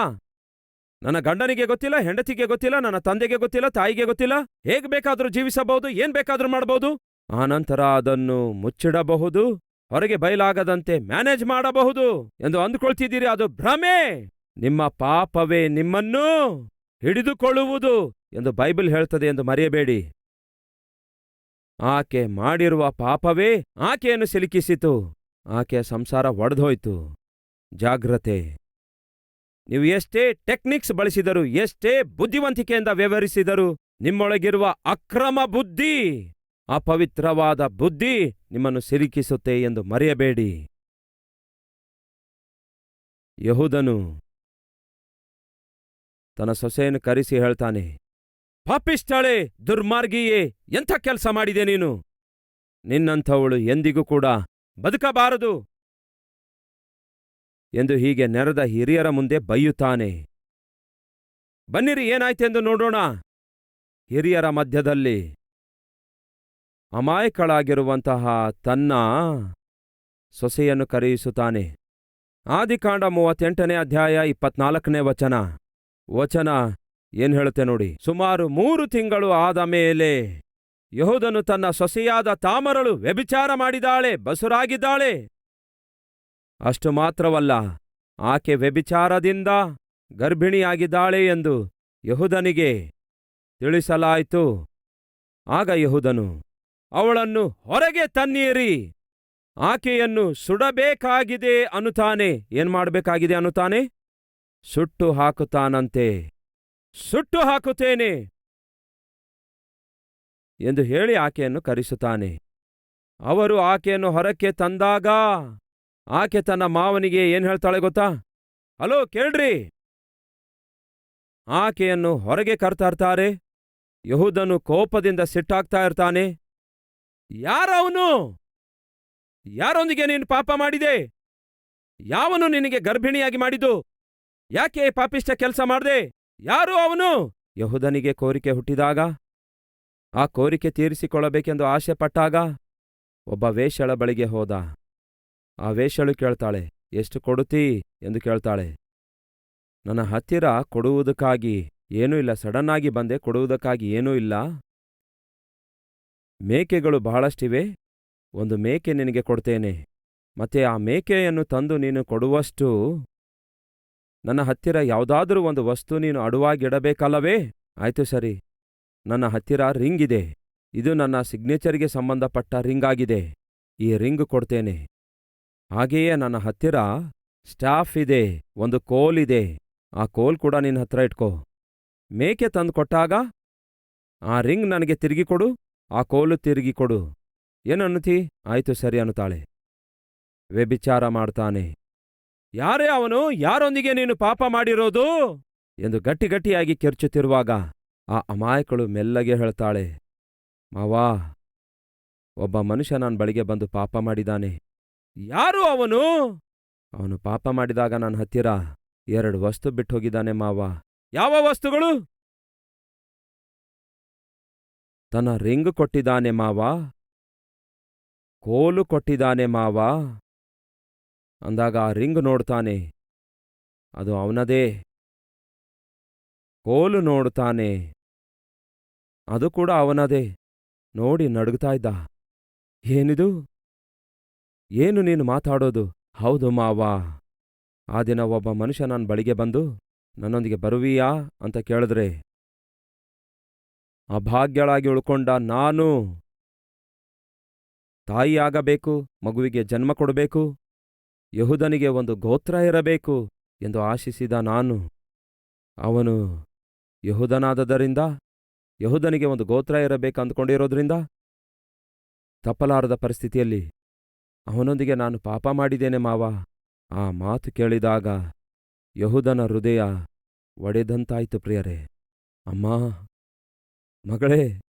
ನನ್ನ ಗಂಡನಿಗೆ ಗೊತ್ತಿಲ್ಲ, ಹೆಂಡತಿಗೆ ಗೊತ್ತಿಲ್ಲ, ನನ್ನ ತಂದೆಗೆ ಗೊತ್ತಿಲ್ಲ, ತಾಯಿಗೆ ಗೊತ್ತಿಲ್ಲ. ಹೇಗ್ ಬೇಕಾದ್ರೂ ಜೀವಿಸಬಹುದು, ಏನ್ ಬೇಕಾದರೂ ಮಾಡಬಹುದು. ಆನಂತರ ಅದನ್ನು ಮುಚ್ಚಿಡಬಹುದು, ಹೊರಗೆ ಬಯಲಾಗದಂತೆ ಮ್ಯಾನೇಜ್ ಮಾಡಬಹುದು ಎಂದು ಅಂದುಕೊಳ್ತಿದ್ದೀರಿ. ಅದು ಭ್ರಮೆ. ನಿಮ್ಮ ಪಾಪವೇ ನಿಮ್ಮನ್ನು ಹಿಡಿದುಕೊಳ್ಳುವುದು ಎಂದು ಬೈಬಲ್ ಹೇಳ್ತದೆ ಎಂದು ಮರೆಯಬೇಡಿ. ಆಕೆ ಮಾಡಿರುವ ಪಾಪವೇ ಆಕೆಯನ್ನು ಸಿಲುಕಿಸಿತು. ಆಕೆಯ ಸಂಸಾರ ಒಡೆದೋಯ್ತು. ಜಾಗ್ರತೆ. ನೀವು ಎಷ್ಟೇ ಟೆಕ್ನಿಕ್ಸ್ ಬಳಸಿದರು, ಎಷ್ಟೇ ಬುದ್ಧಿವಂತಿಕೆಯಿಂದ ವ್ಯವಹರಿಸಿದರು, ನಿಮ್ಮೊಳಗಿರುವ ಅಕ್ರಮ ಬುದ್ಧಿ, ಅಪವಿತ್ರವಾದ ಬುದ್ಧಿ ನಿಮ್ಮನ್ನು ಸಿಲುಕಿಸುತ್ತೆ ಎಂದು ಮರೆಯಬೇಡಿ. ಯಹುದನು ತನ್ನ ಸೊಸೆಯನ್ನು ಕರೆಸಿ ಹೇಳ್ತಾನೆ ಪಾಪಿಷ್ಟಾಳೆ ದುರ್ಮಾರ್ಗಿಯೇ, ಎಂಥ ಕೆಲಸ ಮಾಡಿದೆ ನೀನು? ನಿನ್ನಂಥವಳು ಎಂದಿಗೂ ಕೂಡ ಬದುಕಬಾರದು ಎಂದು ಹೀಗೆ ನೆರೆದ ಹಿರಿಯರ ಮುಂದೆ ಬೈಯುತ್ತಾನೆ. ಬನ್ನಿರಿ, ಏನಾಯ್ತೆಂದು ನೋಡೋಣ. ಹಿರಿಯರ ಮಧ್ಯದಲ್ಲಿ ಅಮಾಯಕಳಾಗಿರುವಂತಹ ತನ್ನ ಸೊಸೆಯನ್ನು ಕರೆಯಿಸುತ್ತಾನೆ. ಆದಿಕಾಂಡ ಮೂವತ್ತೆಂಟನೇ ಅಧ್ಯಾಯ ಇಪ್ಪತ್ನಾಲ್ಕನೇ ವಚನ. ವಚನ ಏನ್ ಹೇಳುತ್ತೆ ನೋಡಿ? ಸುಮಾರು ಮೂರು ತಿಂಗಳು ಆದ ಮೇಲೆ ಯಹೋದನು ತನ್ನ ಸೊಸೆಯಾದ ತಾಮರಳು ವ್ಯಭಿಚಾರ ಮಾಡಿದಾಳೆ, ಬಸುರಾಗಿದ್ದಾಳೆ. ಅಷ್ಟು ಮಾತ್ರವಲ್ಲ, ಆಕೆ ವ್ಯಭಿಚಾರದಿಂದ ಗರ್ಭಿಣಿಯಾಗಿದ್ದಾಳೆ ಎಂದು ಯಹುದನಿಗೆ ತಿಳಿಸಲಾಯಿತು. ಆಗ ಯಹುದನು, ಅವಳನ್ನು ಹೊರಗೆ ತನ್ನೀರಿ, ಆಕೆಯನ್ನು ಸುಡಬೇಕಾಗಿದೆ ಅನುತಾನೆ ಏನ್ ಮಾಡಬೇಕಾಗಿದೆ ಅನ್ನುತ್ತಾನೆ? ಸುಟ್ಟು ಹಾಕುತ್ತಾನಂತೆ. ಸುಟ್ಟು ಹಾಕುತ್ತೇನೆ ಎಂದು ಹೇಳಿ ಆಕೆಯನ್ನು ಕರೆಸುತ್ತಾನೆ. ಅವರು ಆಕೆಯನ್ನು ಹೊರಕ್ಕೆ ತಂದಾಗ ಆಕೆ ತನ್ನ ಮಾವನಿಗೆ ಏನ್ ಹೇಳ್ತಾಳೆ ಗೊತ್ತಾ? ಹಲೋ, ಕೇಳ್ರಿ. ಆಕೆಯನ್ನು ಹೊರಗೆ ಕರ್ತಾ ಇರ್ತಾರೆ ಯಹೂದನು ಕೋಪದಿಂದ ಸಿಟ್ಟಾಗ್ತಾ ಇರ್ತಾನೆ. ಯಾರವನು? ಯಾರೊಂದಿಗೆ ನೀನು ಪಾಪ ಮಾಡಿದೆ? ಯಾವನು ನಿನಗೆ ಗರ್ಭಿಣಿಯಾಗಿ ಮಾಡಿದ್ದು? ಯಾಕೆ ಪಾಪಿಷ್ಟ ಕೆಲಸ ಮಾಡ್ದೆ? ಯಾರು ಅವನು? ಯಹುದನಿಗೆ ಕೋರಿಕೆ ಹುಟ್ಟಿದಾಗ? ಆ ಕೋರಿಕೆ ತೀರಿಸಿಕೊಳ್ಳಬೇಕೆಂದು ಆಶೆ ಪಟ್ಟಾಗ ಒಬ್ಬ ವೇಷಳ ಬಳಿಗೆ ಹೋದ. ಆ ವೇಷಳು ಕೇಳ್ತಾಳೆ, ಎಷ್ಟು ಕೊಡುತ್ತೀ? ಎಂದು ಕೇಳ್ತಾಳೆ. ನನ್ನ ಹತ್ತಿರ ಕೊಡುವುದಕ್ಕಾಗಿ ಏನೂ ಇಲ್ಲ, ಸಡನ್ನಾಗಿ ಬಂದೆ, ಕೊಡುವುದಕ್ಕಾಗಿ ಏನೂ ಇಲ್ಲ. ಮೇಕೆಗಳು ಬಹಳಷ್ಟಿವೆ, ಒಂದು ಮೇಕೆ ನಿನಗೆ ಕೊಡ್ತೇನೆ. ಮತ್ತೆ ಆ ಮೇಕೆಯನ್ನು ತಂದು ನೀನು ಕೊಡುವಷ್ಟು ನನ್ನ ಹತ್ತಿರ ಯಾವುದಾದರೂ ಒಂದು ವಸ್ತು ನೀನು ಅಡುವಾಗಿಡಬೇಕಲ್ಲವೇ? ಆಯ್ತು ಸರಿ. ನನ್ನ ಹತ್ತಿರ ರಿಂಗ್ ಇದೆ. ಇದು ನನ್ನ ಸಿಗ್ನೇಚರ್ಗೆ ಸಂಬಂಧಪಟ್ಟ ರಿಂಗ್ ಆಗಿದೆ ಈ ರಿಂಗ್ ಕೊಡ್ತೇನೆ. ಹಾಗೆಯೇ ನನ್ನ ಹತ್ತಿರ ಸ್ಟಾಫ್ ಇದೆ. ಒಂದು ಕೋಲ್ ಇದೆ. ಆ ಕೋಲ್ ಕೂಡ ನಿನ್ನ ಹತ್ರ ಇಟ್ಕೋ. ಮೇಕೆ ತಂದು ಕೊಟ್ಟಾಗ? ಆ ರಿಂಗ್ ನನಗೆ ತಿರುಗಿ ಕೊಡು. ಆ ಕೋಲು ತಿರುಗಿ ಕೊಡು. ಏನನ್ನುತ್ತೀ ಆಯ್ತು ಸರಿ ಅನ್ನುತ್ತಾಳೆ. ವ್ಯಭಿಚಾರ ಮಾಡ್ತಾನೆ. ಯಾರೇ ಅವನು ಯಾರೊಂದಿಗೆ ನೀನು ಪಾಪ ಮಾಡಿರೋದು? ಎಂದು ಗಟ್ಟಿಗಟ್ಟಿಯಾಗಿ ಕೆರ್ಚುತ್ತಿರುವಾಗ ಆ ಅಮಾಯಕಳು ಮೆಲ್ಲಗೆ ಹೇಳ್ತಾಳೆ, ಮಾವಾ, ಒಬ್ಬ ಮನುಷ್ಯ ನನ್ನ ಬಳಿಗೆ ಬಂದು ಪಾಪ ಮಾಡಿದಾನೆ. ಯಾರು ಅವನು? ಅವನು ಪಾಪ ಮಾಡಿದಾಗ ನನ್ನ ಹತ್ತಿರ ಎರಡು ವಸ್ತು ಬಿಟ್ಟು ಹೋಗಿದ್ದಾನೆ ಮಾವ. ಯಾವ ವಸ್ತುಗಳು? ತನ್ನ ರಿಂಗ್ ಕೊಟ್ಟಿದ್ದಾನೆ, ಮಾವ. ಕೋಲು ಕೊಟ್ಟಿದ್ದಾನೆ, ಮಾವ. ಅಂದಾಗ ಆ ರಿಂಗ್ ನೋಡ್ತಾನೆ. ಅದು ಅವನದೇ. ಕೋಲು ನೋಡ್ತಾನೆ. ಅದು ಕೂಡ ಅವನದೇ. ನೋಡಿ ನಡುಗ್ತಾ ಇದ್ದ. ಏನಿದು? ಏನು ನೀನು ಮಾತಾಡೋದು? ಹೌದು ಮಾವಾ. ಆ ದಿನ ಒಬ್ಬ ಮನುಷ್ಯ ನನ್ನ ಬಳಿಗೆ ಬಂದು, ನನ್ನೊಂದಿಗೆ ಬರುವೀಯಾ ಅಂತ ಕೇಳಿದ್ರೆ, ಅಭಾಗ್ಯಳಾಗಿ ಉಳ್ಕೊಂಡ ನಾನು. ತಾಯಿಯಾಗಬೇಕು, ಮಗುವಿಗೆ ಜನ್ಮ ಕೊಡಬೇಕು ಯಹುದನಿಗೆ ಒಂದು ಗೋತ್ರ ಇರಬೇಕು ಎಂದು ಆಶಿಸಿದ ನಾನು. ಅವನು ಯಹುದನಾದದರಿಂದ, ಯಹುದನಿಗೆ ಒಂದು ಗೋತ್ರ ಇರಬೇಕು ಅಂದ್ಕೊಂಡಿರೋದ್ರಿಂದ ತಪ್ಪಲಾರದ ಪರಿಸ್ಥಿತಿಯಲ್ಲಿ ಅವನೊಂದಿಗೆ ನಾನು ಪಾಪ ಮಾಡಿದ್ದೇನೆ ಮಾವ. ಆ ಮಾತು ಕೇಳಿದಾಗ ಯಹುದನ ಹೃದಯ ಒಡೆದಂತಾಯ್ತು ಪ್ರಿಯರೇ. ಅಮ್ಮ, ಮಗಳೇ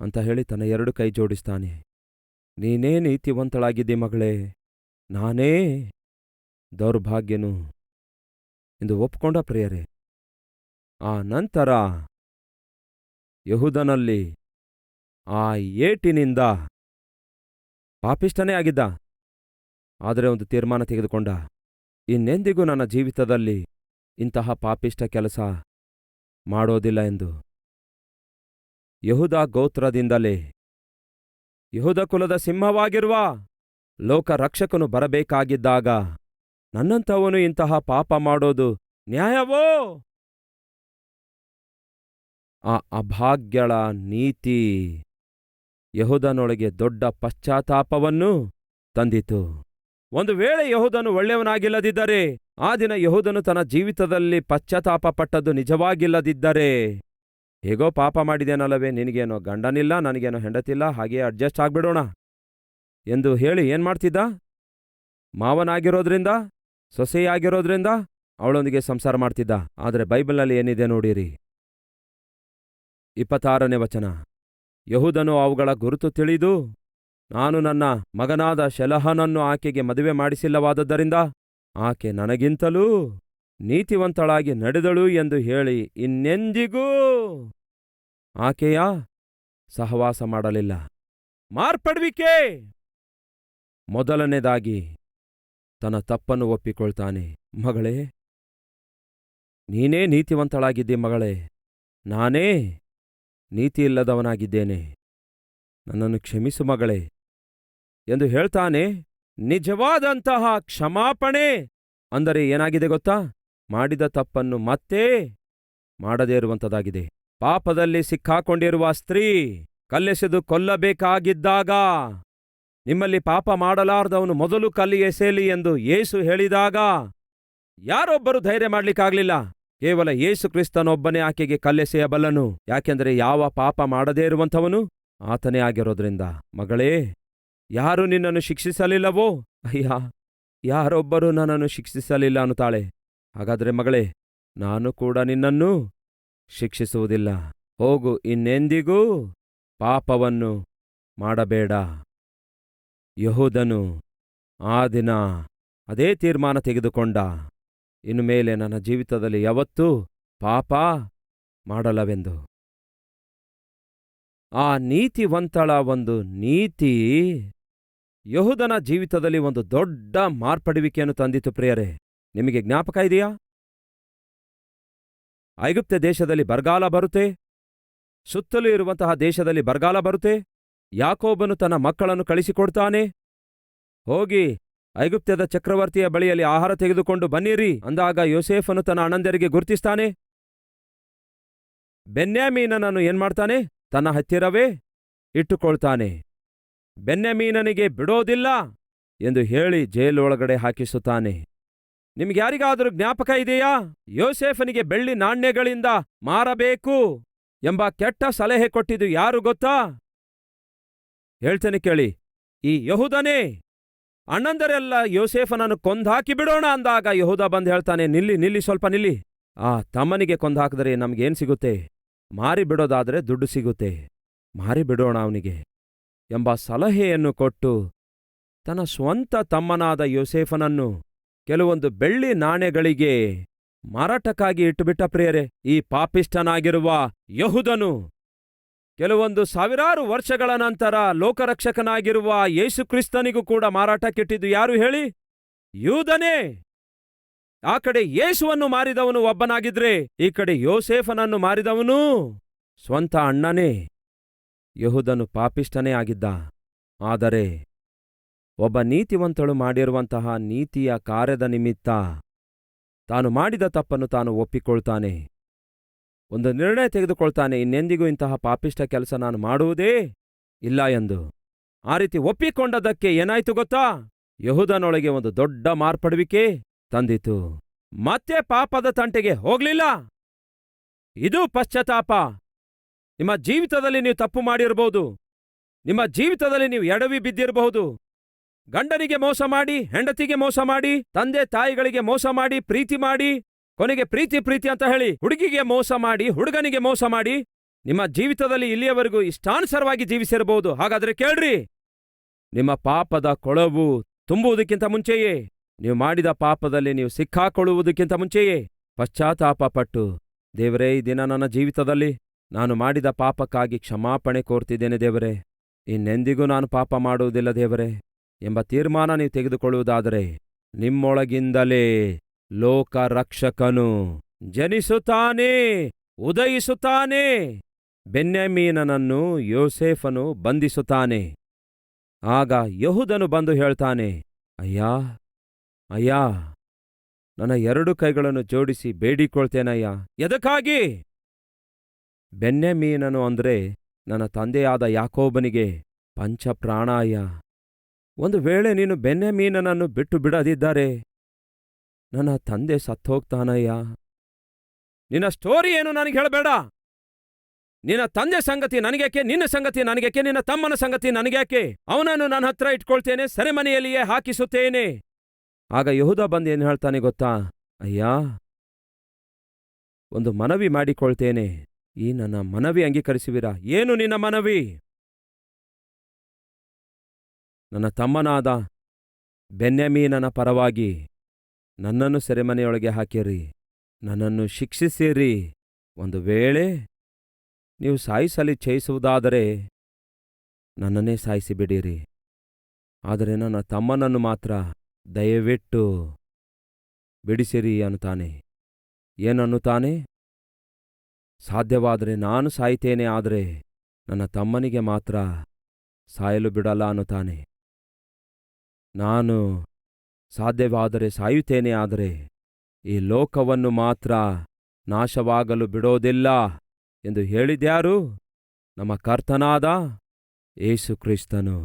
ಅಂತ ಹೇಳಿ ತನ್ನ ಎರಡು ಕೈ ಜೋಡಿಸ್ತಾನೆ. ನೀನೇ ನೀತಿವಂತಳಾಗಿದ್ದಿ ಮಗಳೇ. ನಾನೇ ದೌರ್ಭಾಗ್ಯನು ಎಂದು ಒಪ್ಕೊಂಡ ಪ್ರಿಯರೇ, ಆ ನಂತರ ಯಹುದನಲ್ಲಿ ಆ ಏಟಿನಿಂದ ಪಾಪಿಷ್ಟನೇ ಆಗಿದ್ದ. ಆದರೆ ಒಂದು ತೀರ್ಮಾನ ತೆಗೆದುಕೊಂಡ. ಇನ್ನೆಂದಿಗೂ ನನ್ನ ಜೀವಿತದಲ್ಲಿ ಇಂತಹ ಪಾಪಿಷ್ಟ ಕೆಲಸ ಮಾಡೋದಿಲ್ಲ ಎಂದು. ಯಹುದ ಗೋತ್ರದಿಂದಲೇ. ಯಹುದ ಕುಲದ ಸಿಂಹವಾಗಿರುವ ಲೋಕ ರಕ್ಷಕನು ಬರಬೇಕಾಗಿದ್ದಾಗ ನನ್ನಂಥವನು ಇಂತಹ ಪಾಪ ಮಾಡೋದು ನ್ಯಾಯವೋ? ಆ ಅಭಾಗ್ಯಳ ನೀತಿ ಯಹುದನೊಳಗೆ ದೊಡ್ಡ ಪಶ್ಚಾತ್ತಾಪವನ್ನು ತಂದಿತು. ಒಂದು ವೇಳೆ ಯಹುದನು ಒಳ್ಳೆಯವನಾಗಿಲ್ಲದಿದ್ದರೆ, ಆ ದಿನ ಯಹುದನು ತನ್ನ ಜೀವಿತದಲ್ಲಿ ಪಶ್ಚಾತ್ತಾಪ ಪಟ್ಟದ್ದು ನಿಜವಾಗಿಲ್ಲದಿದ್ದರೆ, ಹೇಗೋ ಪಾಪ ಮಾಡಿದೇನಲ್ಲವೇ, ನಿನಗೇನೋ ಗಂಡನಿಲ್ಲ, ನನಗೇನೋ ಹೆಂಡತಿಲ್ಲ, ಹಾಗೆಯೇ ಅಡ್ಜಸ್ಟ್ ಆಗ್ಬಿಡೋಣ. ಎಂದು ಹೇಳಿ ಏನ್ಮಾಡ್ತಿದ್ದ ಮಾವನಾಗಿರೋದ್ರಿಂದ, ಸೊಸೆಯಾಗಿರೋದ್ರಿಂದ ಅವಳೊಂದಿಗೆ ಸಂಸಾರ ಮಾಡ್ತಿದ್ದ. ಆದರೆ ಬೈಬಲ್ನಲ್ಲಿ ಏನಿದೆ ನೋಡಿರಿ. ಇಪ್ಪತ್ತಾರನೇ ವಚನ. ಯಹುದನು ಅವುಗಳ ಗುರುತು ತಿಳಿದು, ನಾನು ನನ್ನ ಮಗನಾದ ಶಲಹನನ್ನು ಆಕೆಗೆ ಮದುವೆ ಮಾಡಿಸಿಲ್ಲವಾದದ್ದರಿಂದ ಆಕೆ ನನಗಿಂತಲೂ ನೀತಿವಂತಳಾಗಿ ನಡೆದಳು ಎಂದು ಹೇಳಿ ಇನ್ನೆಂದಿಗೂ ಆಕೆಯ ಸಹವಾಸ ಮಾಡಲಿಲ್ಲ. ಮಾರ್ಪಡುವಿಕೆ! ಮೊದಲನೇದಾಗಿ ತನ್ನ ತಪ್ಪನ್ನು ಒಪ್ಪಿಕೊಳ್ತಾನೆ, ಮಗಳೇ, ನೀನೇ ನೀತಿವಂತಳಾಗಿದ್ದಿ ಮಗಳೇ, ನಾನೇ ನೀತಿಯಿಲ್ಲದವನಾಗಿದ್ದೇನೆ, ನನ್ನನ್ನು ಕ್ಷಮಿಸು ಮಗಳೇ ಎಂದು ಹೇಳ್ತಾನೆ. ನಿಜವಾದಂತಹ ಕ್ಷಮಾಪಣೆ ಅಂದರೆ ಏನಾಗಿದೆ ಗೊತ್ತಾ? ಮಾಡಿದ ತಪ್ಪನ್ನು ಮತ್ತೆ ಮಾಡದೇ ಇರುವಂಥದ್ದಾಗಿದೆ. ಪಾಪದಲ್ಲಿ ಸಿಕ್ಕಾಕೊಂಡಿರುವ ಸ್ತ್ರೀ ಕಲ್ಲೆಸೆದು ಕೊಲ್ಲಬೇಕಾಗಿದ್ದಾಗ ನಿಮ್ಮಲ್ಲಿ ಪಾಪ ಮಾಡಲಾರ್ದವನು ಮೊದಲು ಕಲ್ಲಿ ಎಸೆಯಲಿ ಎಂದು ಯೇಸು ಹೇಳಿದಾಗ, ಯಾರೊಬ್ಬರು ಧೈರ್ಯ ಮಾಡ್ಲಿಕ್ಕಾಗ್ಲಿಲ್ಲ. ಕೇವಲ ಯೇಸು ಕ್ರಿಸ್ತನೊಬ್ಬನೇ ಆಕೆಗೆ ಕಲ್ಲೆಸೆಯಬಲ್ಲನು ಯಾಕೆಂದರೆ ಯಾವ ಪಾಪ ಮಾಡದೇ ಇರುವಂಥವನು ಆತನೇ ಆಗಿರೋದ್ರಿಂದ. ಮಗಳೇ, ಯಾರು ನಿನ್ನನ್ನು ಶಿಕ್ಷಿಸಲಿಲ್ಲವೋ? ಅಯ್ಯ, ಯಾರೊಬ್ಬರೂ ನನ್ನನ್ನು ಶಿಕ್ಷಿಸಲಿಲ್ಲ ಅನ್ನುತ್ತಾಳೆ. ಹಾಗಾದ್ರೆ ಮಗಳೇ, ನಾನು ಕೂಡ ನಿನ್ನನ್ನು ಶಿಕ್ಷಿಸುವುದಿಲ್ಲ. ಹೋಗು, ಇನ್ನೆಂದಿಗೂ ಪಾಪವನ್ನು ಮಾಡಬೇಡ. ಯಹೂದನು ಆ ದಿನ ಅದೇ ತೀರ್ಮಾನ ತೆಗೆದುಕೊಂಡ. ಇನ್ನು ಮೇಲೆ ನನ್ನ ಜೀವಿತದಲ್ಲಿ ಯಾವತ್ತೂ ಪಾಪ ಮಾಡಲವೆಂದು. ಆ ನೀತಿವಂತಳ ಒಂದು ನೀತಿ ಯಹುದನ ಜೀವಿತದಲ್ಲಿ ಒಂದು ದೊಡ್ಡ ಮಾರ್ಪಡುವಿಕೆಯನ್ನು ತಂದಿತು ಪ್ರಿಯರೇ. ನಿಮಗೆ ಜ್ಞಾಪಕ ಇದೆಯಾ? ಐಗುಪ್ತ ದೇಶದಲ್ಲಿ ಬರಗಾಲ ಬರುತ್ತೆ. ಸುತ್ತಲೂ ಇರುವಂತಹ ದೇಶದಲ್ಲಿ ಬರಗಾಲ ಬರುತ್ತೆ. ಯಾಕೋಬನು ತನ್ನ ಮಕ್ಕಳನ್ನು ಕಳಿಸಿಕೊಡ್ತಾನೆ ಹೋಗಿ, ಐಗುಪ್ತ್ಯದ ಚಕ್ರವರ್ತಿಯ ಬಳಿಯಲ್ಲಿ ಆಹಾರ ತೆಗೆದುಕೊಂಡು ಬನ್ನಿರಿ, ಅಂದಾಗ ಯೋಸೇಫನು ತನ್ನ ಅಣ್ಣಂದರಿಗೆ ಗುರುತಿಸ್ತಾನೆ. ಬೆನ್ಯಾಮೀನನನ್ನು ಏನ್ಮಾಡ್ತಾನೆ? ತನ್ನ ಹತ್ತಿರವೇ ಇಟ್ಟುಕೊಳ್ತಾನೆ. ಬೆನ್ಯಾಮೀನನಿಗೆ ಬಿಡೋದಿಲ್ಲ ಎಂದು ಹೇಳಿ ಜೈಲೊಳಗಡೆ ಹಾಕಿಸುತ್ತಾನೆ. ನಿಮ್ಗ್ಯಾರಿಗಾದರೂ ಜ್ಞಾಪಕ ಇದೆಯಾ? ಯೋಸೇಫನಿಗೆ ಬೆಳ್ಳಿ ನಾಣ್ಯಗಳಿಂದ ಮಾರಬೇಕು ಎಂಬ ಕೆಟ್ಟ ಸಲಹೆ ಕೊಟ್ಟಿದ್ದು ಯಾರು ಗೊತ್ತಾ? ಹೇಳ್ತೇನೆ ಕೇಳಿ, ಈ ಯಹುದನೇ, ಅಣ್ಣಂದರೆಲ್ಲ ಯೋಸೇಫನನ್ನು ಕೊಂದಾಕಿ ಬಿಡೋಣ ಅಂದಾಗ ಯಹೂದ ಬಂದು ಹೇಳ್ತಾನೆ, ನಿಲ್ಲಿ ನಿಲ್ಲಿ, ಸ್ವಲ್ಪ ನಿಲ್ಲಿ. ಆ ತಮ್ಮನಿಗೆ ಕೊಂದಾಕಿದರೆ ನಮಗೇನು ಸಿಗುತ್ತೆ? ಮಾರಿ ಬಿಡೋದಾದರೆ ದುಡ್ಡು ಸಿಗುತ್ತೆ. ಮಾರಿ ಬಿಡೋಣ ಅವನಿಗೆ ಎಂಬ ಸಲಹೆಯನ್ನು ಕೊಟ್ಟು ತನ್ನ ಸ್ವಂತ ತಮ್ಮನಾದ ಯೋಸೇಫನನ್ನು ಕೆಲವೊಂದು ಬೆಳ್ಳಿ ನಾಣ್ಯಗಳಿಗೆ ಮಾರಾಟಕ್ಕಾಗಿ ಇಟ್ಟುಬಿಟ್ಟ ಪ್ರಿಯರೇ, ಈ ಪಾಪಿಷ್ಠನಾಗಿರುವ ಯಹುದನು ಕೆಲವೊಂದು ಸಾವಿರಾರು ವರ್ಷಗಳ ನಂತರ ಲೋಕರಕ್ಷಕನಾಗಿರುವ ಯೇಸುಕ್ರಿಸ್ತನಿಗೂ ಕೂಡ ಮಾರಾಟಕ್ಕಿಟ್ಟಿದ್ದು ಯಾರು ಹೇಳಿ? ಯೂದನೇ! ಆ ಕಡೆ ಯೇಸುವನ್ನು ಮಾರಿದವನು ಒಬ್ಬನಾಗಿದ್ರೆ ಈ ಕಡೆ ಯೋಸೇಫನನ್ನು ಮಾರಿದವನು ಸ್ವಂತ ಅಣ್ಣನೇ. ಯಹುದನು ಪಾಪಿಷ್ಟನೇ ಆಗಿದ್ದ. ಆದರೆ ಒಬ್ಬ ನೀತಿವಂತಳು ಮಾಡಿರುವಂತಹ ನೀತಿಯ ಕಾರ್ಯದ ನಿಮಿತ್ತ ತಾನು ಮಾಡಿದ ತಪ್ಪನ್ನು ತಾನು ಒಪ್ಪಿಕೊಳ್ತಾನೆ. ಒಂದು ನಿರ್ಣಯ ತೆಗೆದುಕೊಳ್ತಾನೆ, ಇನ್ನೆಂದಿಗೂ ಇಂತಹ ಪಾಪಿಷ್ಟ ಕೆಲಸ ನಾನು ಮಾಡುವುದೇ ಇಲ್ಲ ಎಂದು. ಆ ರೀತಿ ಒಪ್ಪಿಕೊಂಡದಕ್ಕೆ ಏನಾಯ್ತು ಗೊತ್ತಾ? ಯಹುದನೊಳಗೆ ಒಂದು ದೊಡ್ಡ ಮಾರ್ಪಡುವಿಕೆ ತಂದಿತು. ಮತ್ತೆ ಪಾಪದ ತಂಟೆಗೆ ಹೋಗ್ಲಿಲ್ಲ? ಇದು ಪಶ್ಚಾತ್ತಾಪ. ನಿಮ್ಮ ಜೀವಿತದಲ್ಲಿ ನೀವು ತಪ್ಪು ಮಾಡಿರಬಹುದು ನಿಮ್ಮ ಜೀವಿತದಲ್ಲಿ ನೀವು ಎಡವಿ ಬಿದ್ದಿರಬಹುದು. ಗಂಡನಿಗೆ ಮೋಸ ಮಾಡಿ, ಹೆಂಡತಿಗೆ ಮೋಸ ಮಾಡಿ, ತಂದೆ ತಾಯಿಗಳಿಗೆ ಮೋಸ ಮಾಡಿ, ಪ್ರೀತಿ ಮಾಡಿ ಕೊನೆಗೆ ಪ್ರೀತಿ ಪ್ರೀತಿ ಅಂತ ಹೇಳಿ ಹುಡುಗಿಗೆ ಮೋಸ ಮಾಡಿ, ಹುಡುಗನಿಗೆ ಮೋಸ ಮಾಡಿ ನಿಮ್ಮ ಜೀವಿತದಲ್ಲಿ ಇಲ್ಲಿಯವರೆಗೂ ಇಷ್ಟಾನುಸಾರವಾಗಿ ಜೀವಿಸಿರಬಹುದು. ಹಾಗಾದ್ರೆ ಕೇಳ್ರಿ, ನಿಮ್ಮ ಪಾಪದ ಕೊಳವು ತುಂಬುವುದಕ್ಕಿಂತ ಮುಂಚೆಯೇ, ನೀವು ಮಾಡಿದ ಪಾಪದಲ್ಲಿ ನೀವು ಸಿಕ್ಕಾಕೊಳ್ಳುವುದಕ್ಕಿಂತ ಮುಂಚೆಯೇ ಪಶ್ಚಾತ್ತಾಪ ಪಟ್ಟು ದೇವರೇ, ಈ ದಿನ ನನ್ನ ಜೀವಿತದಲ್ಲಿ ನಾನು ಮಾಡಿದ ಪಾಪಕ್ಕಾಗಿ ಕ್ಷಮಾಪಣೆ ಕೋರ್ತಿದ್ದೇನೆ ದೇವರೇ. ಇನ್ನೆಂದಿಗೂ ನಾನು ಪಾಪ ಮಾಡುವುದಿಲ್ಲ ದೇವರೇ. ಎಂಬ ತೀರ್ಮಾನ ನೀವು ತೆಗೆದುಕೊಳ್ಳುವುದಾದರೆ ನಿಮ್ಮೊಳಗಿಂದಲೇ ಲೋಕ ರಕ್ಷಕನು ಜನಿಸುತ್ತಾನೆ, ಉದಯಿಸುತ್ತಾನೆ. ಬೆನ್ಯಾಮೀನನನ್ನು ಯೋಸೇಫನು ಬಂಧಿಸುತ್ತಾನೆ. ಆಗ ಯಹುದನು ಬಂದು ಹೇಳ್ತಾನೆ, ಅಯ್ಯಾ ಅಯ್ಯಾ, ನನ್ನ ಎರಡು ಕೈಗಳನ್ನು ಜೋಡಿಸಿ ಬೇಡಿಕೊಳ್ತೇನಯ್ಯ? ಎದಕ್ಕಾಗಿ? ಬೆನ್ನೆಮೀನನು ಅಂದ್ರೆ, ನನ್ನ ತಂದೆಯಾದ ಯಾಕೋಬನಿಗೆ ಪಂಚಪ್ರಾಣ ಅಯ್ಯ ಒಂದು ವೇಳೆ ನೀನು ಬೆನ್ನೆಮೀನನನ್ನು ಬಿಟ್ಟು ಬಿಡದಿದ್ದರೆ ನನ್ನ ತಂದೆ ಸತ್ತೋಗ್ತಾನಯ್ಯ ನಿನ್ನ ಸ್ಟೋರಿ ಏನು ನನಗೆ ಹೇಳಬೇಡ. ನಿನ್ನ ತಂದೆ ಸಂಗತಿ ನನಗ್ಯಾಕೆ, ನಿನ್ನ ಸಂಗತಿ ನನಗ್ಯಾಕೆ, ನಿನ್ನ ತಮ್ಮನ ಸಂಗತಿ ನನಗ್ಯಾಕೆ, ಅವನನ್ನು ನನ್ನ ಹತ್ರ ಇಟ್ಕೊಳ್ತೇನೆ, ಸೆರೆಮನೆಯಲ್ಲಿಯೇ ಹಾಕಿಸುತ್ತೇನೆ. ಆಗ ಯಹುದ ಬಂದು ಏನು ಹೇಳ್ತಾನೆ ಗೊತ್ತಾ? ಅಯ್ಯ, ಒಂದು ಮನವಿ ಮಾಡಿಕೊಳ್ತೇನೆ. ಈ ನನ್ನ ಮನವಿ ಅಂಗೀಕರಿಸುವಿರಾ? ಏನು ನಿನ್ನ ಮನವಿ? ನನ್ನ ತಮ್ಮನಾದ ಬೆನ್ಯಮೀನನ ಪರವಾಗಿ ನನ್ನನ್ನು ಸೆರೆಮನೆಯೊಳಗೆ ಹಾಕಿರಿ. ನನ್ನನ್ನು ಶಿಕ್ಷಿಸಿರಿ. ಒಂದು ವೇಳೆ ನೀವು ಸಾಯಿಸಲಿ ಛಯಿಸುವುದಾದರೆ ನನ್ನನ್ನೇ ಸಾಯಿಸಿಬಿಡಿರಿ. ಆದರೆ ನನ್ನ ತಮ್ಮನನ್ನು ಮಾತ್ರ ದಯವಿಟ್ಟು ಬಿಡಿಸಿರಿ ಅನ್ನುತ್ತಾನೆ. ಏನನ್ನುತ್ತಾನೆ? ಸಾಧ್ಯವಾದರೆ ನಾನು ಸಾಯ್ತೇನೆ, ಆದರೆ ನನ್ನ ತಮ್ಮನಿಗೆ ಮಾತ್ರ ಸಾಯಲು ಬಿಡಲ್ಲ ಅನ್ನುತ್ತಾನೆ. ನಾನು ಸಾಧ್ಯವಾದರೆ ಸಾಯುತ್ತೇನೆ ಆದರೆ ಈ ಲೋಕವನ್ನು ಮಾತ್ರ ನಾಶವಾಗಲು ಬಿಡೋದಿಲ್ಲ ಎಂದು ಹೇಳಿದ್ಯಾರು? ನಮ್ಮ ಕರ್ತನಾದ ಏಸು ಕ್ರಿಸ್ತನು.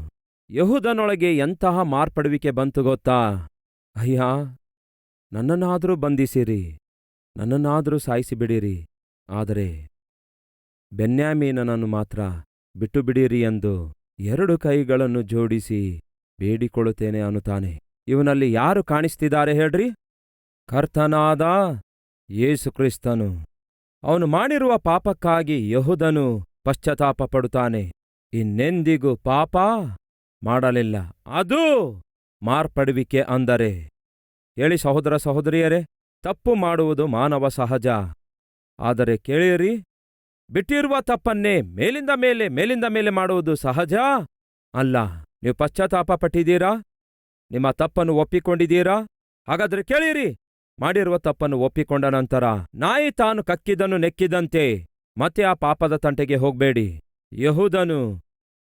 ಯಹುದನೊಳಗೆ ಎಂತಹ ಮಾರ್ಪಡುವಿಕೆ ಬಂತು ಗೊತ್ತಾ? ಅಯ್ಯ, ನನ್ನನ್ನಾದರೂ ಬಂಧಿಸಿರಿ, ನನ್ನನ್ನಾದರೂ ಸಾಯಿಸಿಬಿಡಿರಿ, ಆದರೆ ಬೆನ್ಯಾಮೀನನನ್ನು ಮಾತ್ರ ಬಿಟ್ಟು ಬಿಡಿರಿ ಎಂದು ಎರಡು ಕೈಗಳನ್ನು ಜೋಡಿಸಿ ಬೇಡಿಕೊಳ್ಳುತ್ತೇನೆ ಅನ್ನುತ್ತಾನೆ. ಇವನಲ್ಲಿ ಯಾರು ಕಾಣಿಸ್ತಿದ್ದಾರೆ ಹೇಳ್ರಿ? ಕರ್ತನಾದ ಯೇಸು ಕ್ರಿಸ್ತನು. ಅವನು ಮಾಡಿರುವ ಪಾಪಕ್ಕಾಗಿ ಯಹುದನು ಪಶ್ಚಾತ್ತಾಪ ಪಡುತ್ತಾನೆ. ಇನ್ನೆಂದಿಗೂ ಪಾಪ ಮಾಡಲಿಲ್ಲ. ಅದು ಮಾರ್ಪಡುವಿಕೆ ಅಂದರೆ. ಹೇಳಿ ಸಹೋದರ ಸಹೋದರಿಯರೇ, ತಪ್ಪು ಮಾಡುವುದು ಮಾನವ ಸಹಜ. ಆದರೆ ಕೇಳಿರಿ, ಬಿಟ್ಟಿರುವ ತಪ್ಪನ್ನೇ ಮೇಲಿಂದ ಮೇಲೆ ಮೇಲಿಂದ ಮೇಲೆ ಮಾಡುವುದು ಸಹಜ ಅಲ್ಲ. ನೀವು ಪಶ್ಚಾತ್ತಾಪ ಪಟ್ಟಿದ್ದೀರಾ? ನಿಮ್ಮ ತಪ್ಪನ್ನು ಒಪ್ಪಿಕೊಂಡಿದ್ದೀರಾ? ಹಾಗಾದ್ರೆ ಕೇಳಿರಿ. ಮಾಡಿರುವ ತಪ್ಪನ್ನು ಒಪ್ಪಿಕೊಂಡ ನಂತರ ನಾಯಿ ತಾನು ಕಕ್ಕಿದನ್ನು ನೆಕ್ಕಿದಂತೆ ಮತ್ತೆ ಆ ಪಾಪದ ತಂಟೆಗೆ ಹೋಗ್ಬೇಡಿ. ಯಹುದನು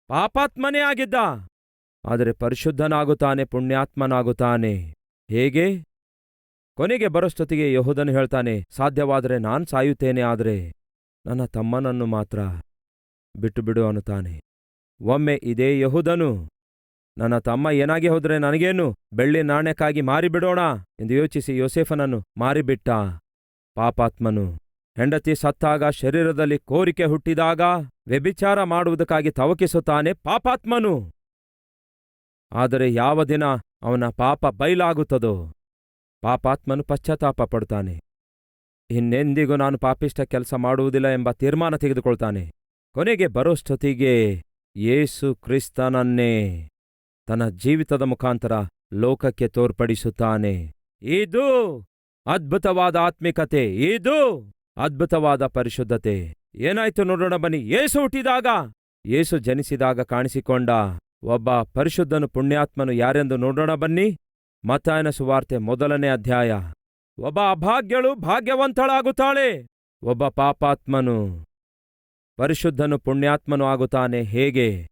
ಪಾಪಾತ್ಮನೇ ಆಗಿದ್ದ. ಆದರೆ ಪರಿಶುದ್ಧನಾಗುತ್ತಾನೆ, ಪುಣ್ಯಾತ್ಮನಾಗುತ್ತಾನೆ. ಹೇಗೆ? ಕೊನೆಗೆ ಬರೋಷ್ಟೊತ್ತಿಗೆ ಯಹುದನು ಹೇಳ್ತಾನೆ, ಸಾಧ್ಯವಾದರೆ ನಾನ್ ಸಾಯುತ್ತೇನೆ, ಆದರೆ ನನ್ನ ತಮ್ಮನನ್ನು ಮಾತ್ರ ಬಿಟ್ಟು ಬಿಡು ಅನ್ನುತ್ತಾನೆ. ಒಮ್ಮೆ ಇದೇ ಯಹುದನು ನನ್ನ ತಮ್ಮ ಏನಾಗಿ ಹೋದ್ರೆ ನನಗೇನು? ಬೆಳ್ಳಿ ನಾಣ್ಯಕ್ಕಾಗಿ ಮಾರಿಬಿಡೋಣ? ಎಂದು ಯೋಚಿಸಿ ಯೋಸೆಫನನ್ನು ಮಾರಿಬಿಟ್ಟ ಪಾಪಾತ್ಮನು. ಹೆಂಡತಿ ಸತ್ತಾಗ ಶರೀರದಲ್ಲಿ ಕೋರಿಕೆ ಹುಟ್ಟಿದಾಗ ವ್ಯಭಿಚಾರ ಮಾಡುವುದಕ್ಕಾಗಿ ತವಕಿಸುತ್ತಾನೆ ಪಾಪಾತ್ಮನು. ಆದರೆ ಯಾವ ದಿನ ಅವನ ಪಾಪ ಬೈಲಾಗುತ್ತದೋ? ಪಾಪಾತ್ಮನು ಪಶ್ಚಾತ್ತಾಪ ಪಡ್ತಾನೆ ಇನ್ನೆಂದಿಗೂ ನಾನು ಪಾಪಿಷ್ಟ ಕೆಲಸ ಮಾಡುವುದಿಲ್ಲ ಎಂಬ ತೀರ್ಮಾನ ತೆಗೆದುಕೊಳ್ತಾನೆ. ಕೊನೆಗೆ ಬರೋಷ್ಟೊತ್ತಿಗೆ ಯೇಸು ಕ್ರಿಸ್ತನನ್ನೇ. ತನ್ನ ಜೀವಿತದ ಮುಖಾಂತರ ಲೋಕಕ್ಕೆ ತೋರ್ಪಡಿಸುತ್ತಾನೆ. ಇದು ಅದ್ಭುತವಾದ ಆತ್ಮಿಕತೆ, ಇದು ಅದ್ಭುತವಾದ ಪರಿಶುದ್ಧತೆ. ಏನಾಯ್ತು ನೋಡೋಣ ಬನ್ನಿ. ಏಸು ಹುಟ್ಟಿದಾಗ, ಏಸು ಜನಿಸಿದಾಗ ಕಾಣಿಸಿಕೊಂಡ ಒಬ್ಬ ಪರಿಶುದ್ಧನು ಪುಣ್ಯಾತ್ಮನು ಯಾರೆಂದು ನೋಡೋಣ ಬನ್ನಿ. ಮತಾಯನ ಸುವಾರ್ತೆ ಮೊದಲನೇ ಅಧ್ಯಾಯ. ಒಬ್ಬ ಅಭಾಗ್ಯಳು ಭಾಗ್ಯವಂತಳಾಗುತ್ತಾಳೆ. ಒಬ್ಬ ಪಾಪಾತ್ಮನು ಪರಿಶುದ್ಧನು ಪುಣ್ಯಾತ್ಮನು ಆಗುತ್ತಾನೆ. ಹೇಗೆ?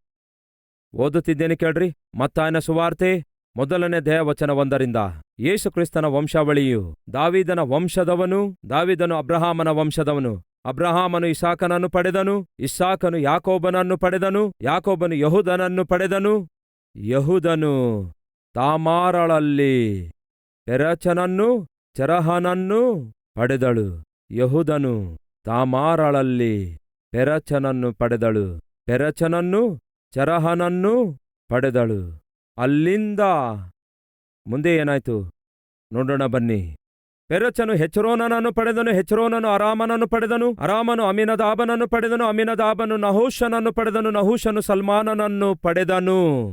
ಓದುತ್ತಿದ್ದೇನೆ ಕೇಳ್ರಿ, ಮತ್ತಾಯನ ಸುವಾರ್ತೆ ಮೊದಲನೇ ದೇಹವಚನ ಒಂದರಿಂದ ಯೇಸು ಕ್ರಿಸ್ತನ ವಂಶಾವಳಿಯು ದಾವಿದನ ವಂಶದವನು, ದಾವಿದನು ಅಬ್ರಹಾಮನ ವಂಶದವನು. ಅಬ್ರಹಾಮನು ಇಸಾಕನನ್ನು ಪಡೆದನು, ಇಸಾಕನು ಯಾಕೋಬನನ್ನು ಪಡೆದನು, ಯಾಕೋಬನು ಯಹುದನನ್ನು ಪಡೆದನು. ಯಹುದನು ತಾಮಾರಳಲ್ಲಿ ಪೆರಚನನ್ನು ಚರಹನನ್ನು ಪಡೆದಳು. ಯಹುದನು ತಾಮಾರಳಲ್ಲಿ ಪೆರಚನನ್ನು ಪಡೆದಳು. ಪೆರಚನನ್ನು ಚೆರಹನನ್ನು ಪಡೆದಳು. ಅಲ್ಲಿಂದ ಮುಂದೆ ಏನಾಯ್ತು? ನೋಡೋಣ, ಬನ್ನಿ. ಪೆರಚನು ಹೆಚ್ರೋನನನ್ನು ಪಡೆದನು, ಹೆಚ್ರೋನನು ಅರಾಮನನ್ನು ಪಡೆದನು, ಅರಾಮನು ಅಮಿನದಾಬನನ್ನು ಪಡೆದನು, ಅಮಿನದಾಬನು ನಹೂಷನನ್ನು ಪಡೆದನು, ನಹೂಷನು ಸಲ್ಮಾನನನ್ನು ಪಡೆದನು.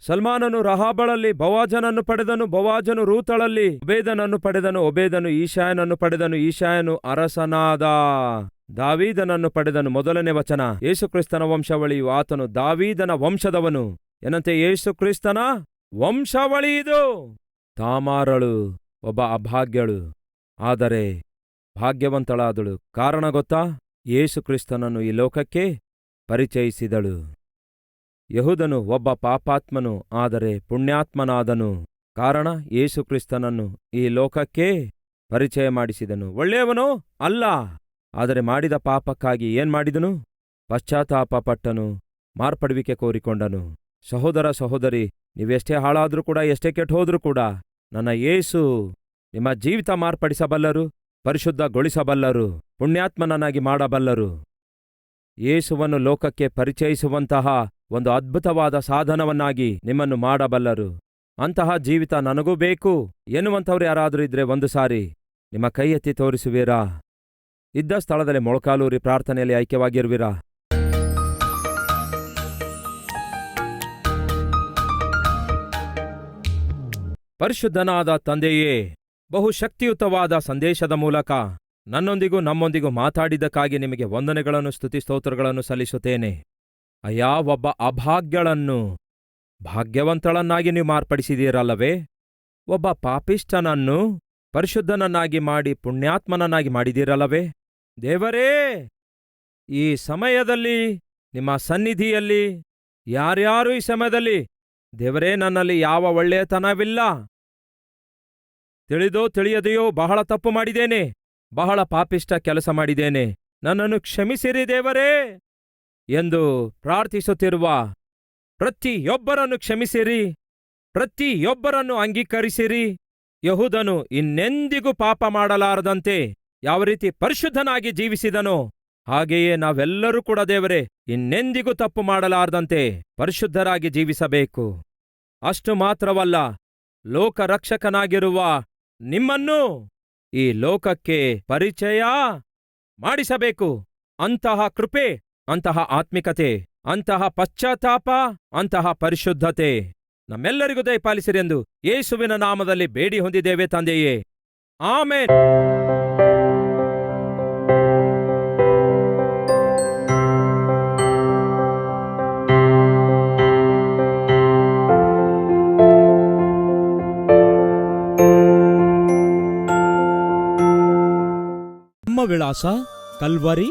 ಸಲ್ಮಾನನು ರಹಾಬಳಲ್ಲಿ, ಬವಾಜನನ್ನು ಪಡೆದನು, ಬವಾಜನು ರೂತಳಲ್ಲಿ, ಒಬೇದನನ್ನು ಪಡೆದನು, ಒಬೇದನು ಈಶಾಯನನ್ನು ಪಡೆದನು, ಈಶಾಯನು ಅರಸನಾದ ದಾವೀದನನ್ನು ಪಡೆದನು. ಮೊದಲನೇ ವಚನ, ಯೇಸುಕ್ರಿಸ್ತನ ವಂಶಾವಳಿಯು ಆತನು ದಾವೀದನ ವಂಶದವನು. ಏನಂತೆ? ಯೇಸುಕ್ರಿಸ್ತನ ವಂಶಾವಳಿ ಇದು ತಾಮಾರಳು ಒಬ್ಬ ಅಭಾಗ್ಯಳು. ಆದರೆ ಭಾಗ್ಯವಂತಳಾದಳು. ಕಾರಣ ಗೊತ್ತಾ? ಯೇಸುಕ್ರಿಸ್ತನನ್ನು ಈ ಲೋಕಕ್ಕೆ ಪರಿಚಯಿಸಿದಳು. ಯಹುದನು ಒಬ್ಬ ಪಾಪಾತ್ಮನು, ಆದರೆ ಪುಣ್ಯಾತ್ಮನಾದನು. ಕಾರಣ ಯೇಸುಕ್ರಿಸ್ತನನ್ನು ಈ ಲೋಕಕ್ಕೆ ಪರಿಚಯ ಮಾಡಿಸಿದನು. ಒಳ್ಳೆಯವನೋ? ಅಲ್ಲ. ಆದರೆ ಮಾಡಿದ ಪಾಪಕ್ಕಾಗಿ ಏನ್ ಮಾಡಿದನು? ಪಶ್ಚಾತ್ತಾಪ ಪಟ್ಟನು ಮಾರ್ಪಡುವಿಕೆ ಕೋರಿಕೊಂಡನು. ಸಹೋದರ ಸಹೋದರಿ, ನೀವೆಷ್ಟೇ ಹಾಳಾದ್ರೂ ಕೂಡ, ಎಷ್ಟೇ ಕೆಟ್ಟ ಹೋದ್ರೂ ಕೂಡ, ನನ್ನ ಯೇಸು ನಿಮ್ಮ ಜೀವಿತ ಮಾರ್ಪಡಿಸಬಲ್ಲರು, ಪರಿಶುದ್ಧಗೊಳಿಸಬಲ್ಲರು, ಪುಣ್ಯಾತ್ಮನನ್ನಾಗಿ ಮಾಡಬಲ್ಲರು. ಯೇಸುವನ್ನು ಲೋಕಕ್ಕೆ ಪರಿಚಯಿಸುವಂತಹ ಒಂದು ಅದ್ಭುತವಾದ ಸಾಧನವನ್ನಾಗಿ ನಿಮ್ಮನ್ನು ಮಾಡಬಲ್ಲರು. ಅಂತಹ ಜೀವಿತ ನನಗೂ ಬೇಕು. ಎನ್ನುವಂಥವ್ರು ಯಾರಾದರೂ ಇದ್ರೆ ಒಂದು ಸಾರಿ ನಿಮ್ಮ ಕೈ ಎತ್ತಿ ತೋರಿಸುವಿರಾ? ಇದ್ದ ಸ್ಥಳದಲ್ಲಿ ಮೊಳಕಾಲೂರಿ ಪ್ರಾರ್ಥನೆಯಲ್ಲಿ ಐಕ್ಯವಾಗಿರುವಿರಾ? ಪರಿಶುದ್ಧನಾದ ತಂದೆಯೇ, ಬಹುಶಕ್ತಿಯುತವಾದ ಸಂದೇಶದ ಮೂಲಕ ನನ್ನೊಂದಿಗೂ ನಮ್ಮೊಂದಿಗೂ ಮಾತಾಡಿದ್ದಕ್ಕಾಗಿ ನಿಮಗೆ ವಂದನೆಗಳನ್ನು ಸ್ತುತಿ ಸ್ತೋತ್ರಗಳನ್ನು ಸಲ್ಲಿಸುತ್ತೇನೆ. ಅಯ್ಯಾ ಒಬ್ಬ ಅಭಾಗ್ಯಳನ್ನು ಭಾಗ್ಯವಂತಳನ್ನಾಗಿ ನೀವು ಮಾರ್ಪಡಿಸಿದೀರಲ್ಲವೇ ಒಬ್ಬ ಪಾಪಿಷ್ಠನನ್ನು ಪರಿಶುದ್ಧನನ್ನಾಗಿ ಮಾಡಿ ಪುಣ್ಯಾತ್ಮನನ್ನಾಗಿ ಮಾಡಿದೀರಲ್ಲವೇ ದೇವರೇ, ಈ ಸಮಯದಲ್ಲಿ, ನಿಮ್ಮ ಸನ್ನಿಧಿಯಲ್ಲಿ, ಯಾರ್ಯಾರು ಈ ಸಮಯದಲ್ಲಿ, ದೇವರೇ ನನ್ನಲ್ಲಿ ಯಾವ ಒಳ್ಳೆಯತನವಿಲ್ಲ? ತಿಳಿದೋ ತಿಳಿಯದೆಯೋ ಬಹಳ ತಪ್ಪು ಮಾಡಿದ್ದೇನೆ, ಬಹಳ ಪಾಪಿಷ್ಟ ಕೆಲಸ ಮಾಡಿದ್ದೇನೆ. ನನ್ನನ್ನು ಕ್ಷಮಿಸಿರಿ ದೇವರೇ. ಎಂದು ಪ್ರಾರ್ಥಿಸುತ್ತಿರುವ ಪ್ರತಿಯೊಬ್ಬರನ್ನು ಕ್ಷಮಿಸಿರಿ, ಪ್ರತಿಯೊಬ್ಬರನ್ನು ಅಂಗೀಕರಿಸಿರಿ. ಯಹುದನು ಇನ್ನೆಂದಿಗೂ ಪಾಪ ಮಾಡಲಾರದಂತೆ ಯಾವ ರೀತಿ ಪರಿಶುದ್ಧನಾಗಿ ಜೀವಿಸಿದನೋ ಹಾಗೆಯೇ ನಾವೆಲ್ಲರೂ ಕೂಡ ದೇವರೇ, ಇನ್ನೆಂದಿಗೂ ತಪ್ಪು ಮಾಡಲಾರದಂತೆ ಪರಿಶುದ್ಧರಾಗಿ ಜೀವಿಸಬೇಕು. ಅಷ್ಟು ಮಾತ್ರವಲ್ಲ, ಲೋಕರಕ್ಷಕನಾಗಿರುವ ನಿಮ್ಮನ್ನು ಈ ಲೋಕಕ್ಕೆ ಪರಿಚಯ ಮಾಡಿಸಬೇಕು. ಅಂತಹ ಕೃಪೆ ಅಂತಹ ಆತ್ಮಿಕತೆ, ಅಂತಹ ಪಶ್ಚಾತ್ತಾಪ, ಅಂತಹ ಪರಿಶುದ್ಧತೆ. ನಮ್ಮೆಲ್ಲರಿಗೂ ದಯಪಾಲಿಸಿರೆಂದು ಯೇಸುವಿನ ನಾಮದಲ್ಲಿ ಬೇಡಿ ಹೊಂದಿದ್ದೇವೆ ತಂದೆಯೇ. ಆಮೇಲೆ ವಿಳಾಸ Calvary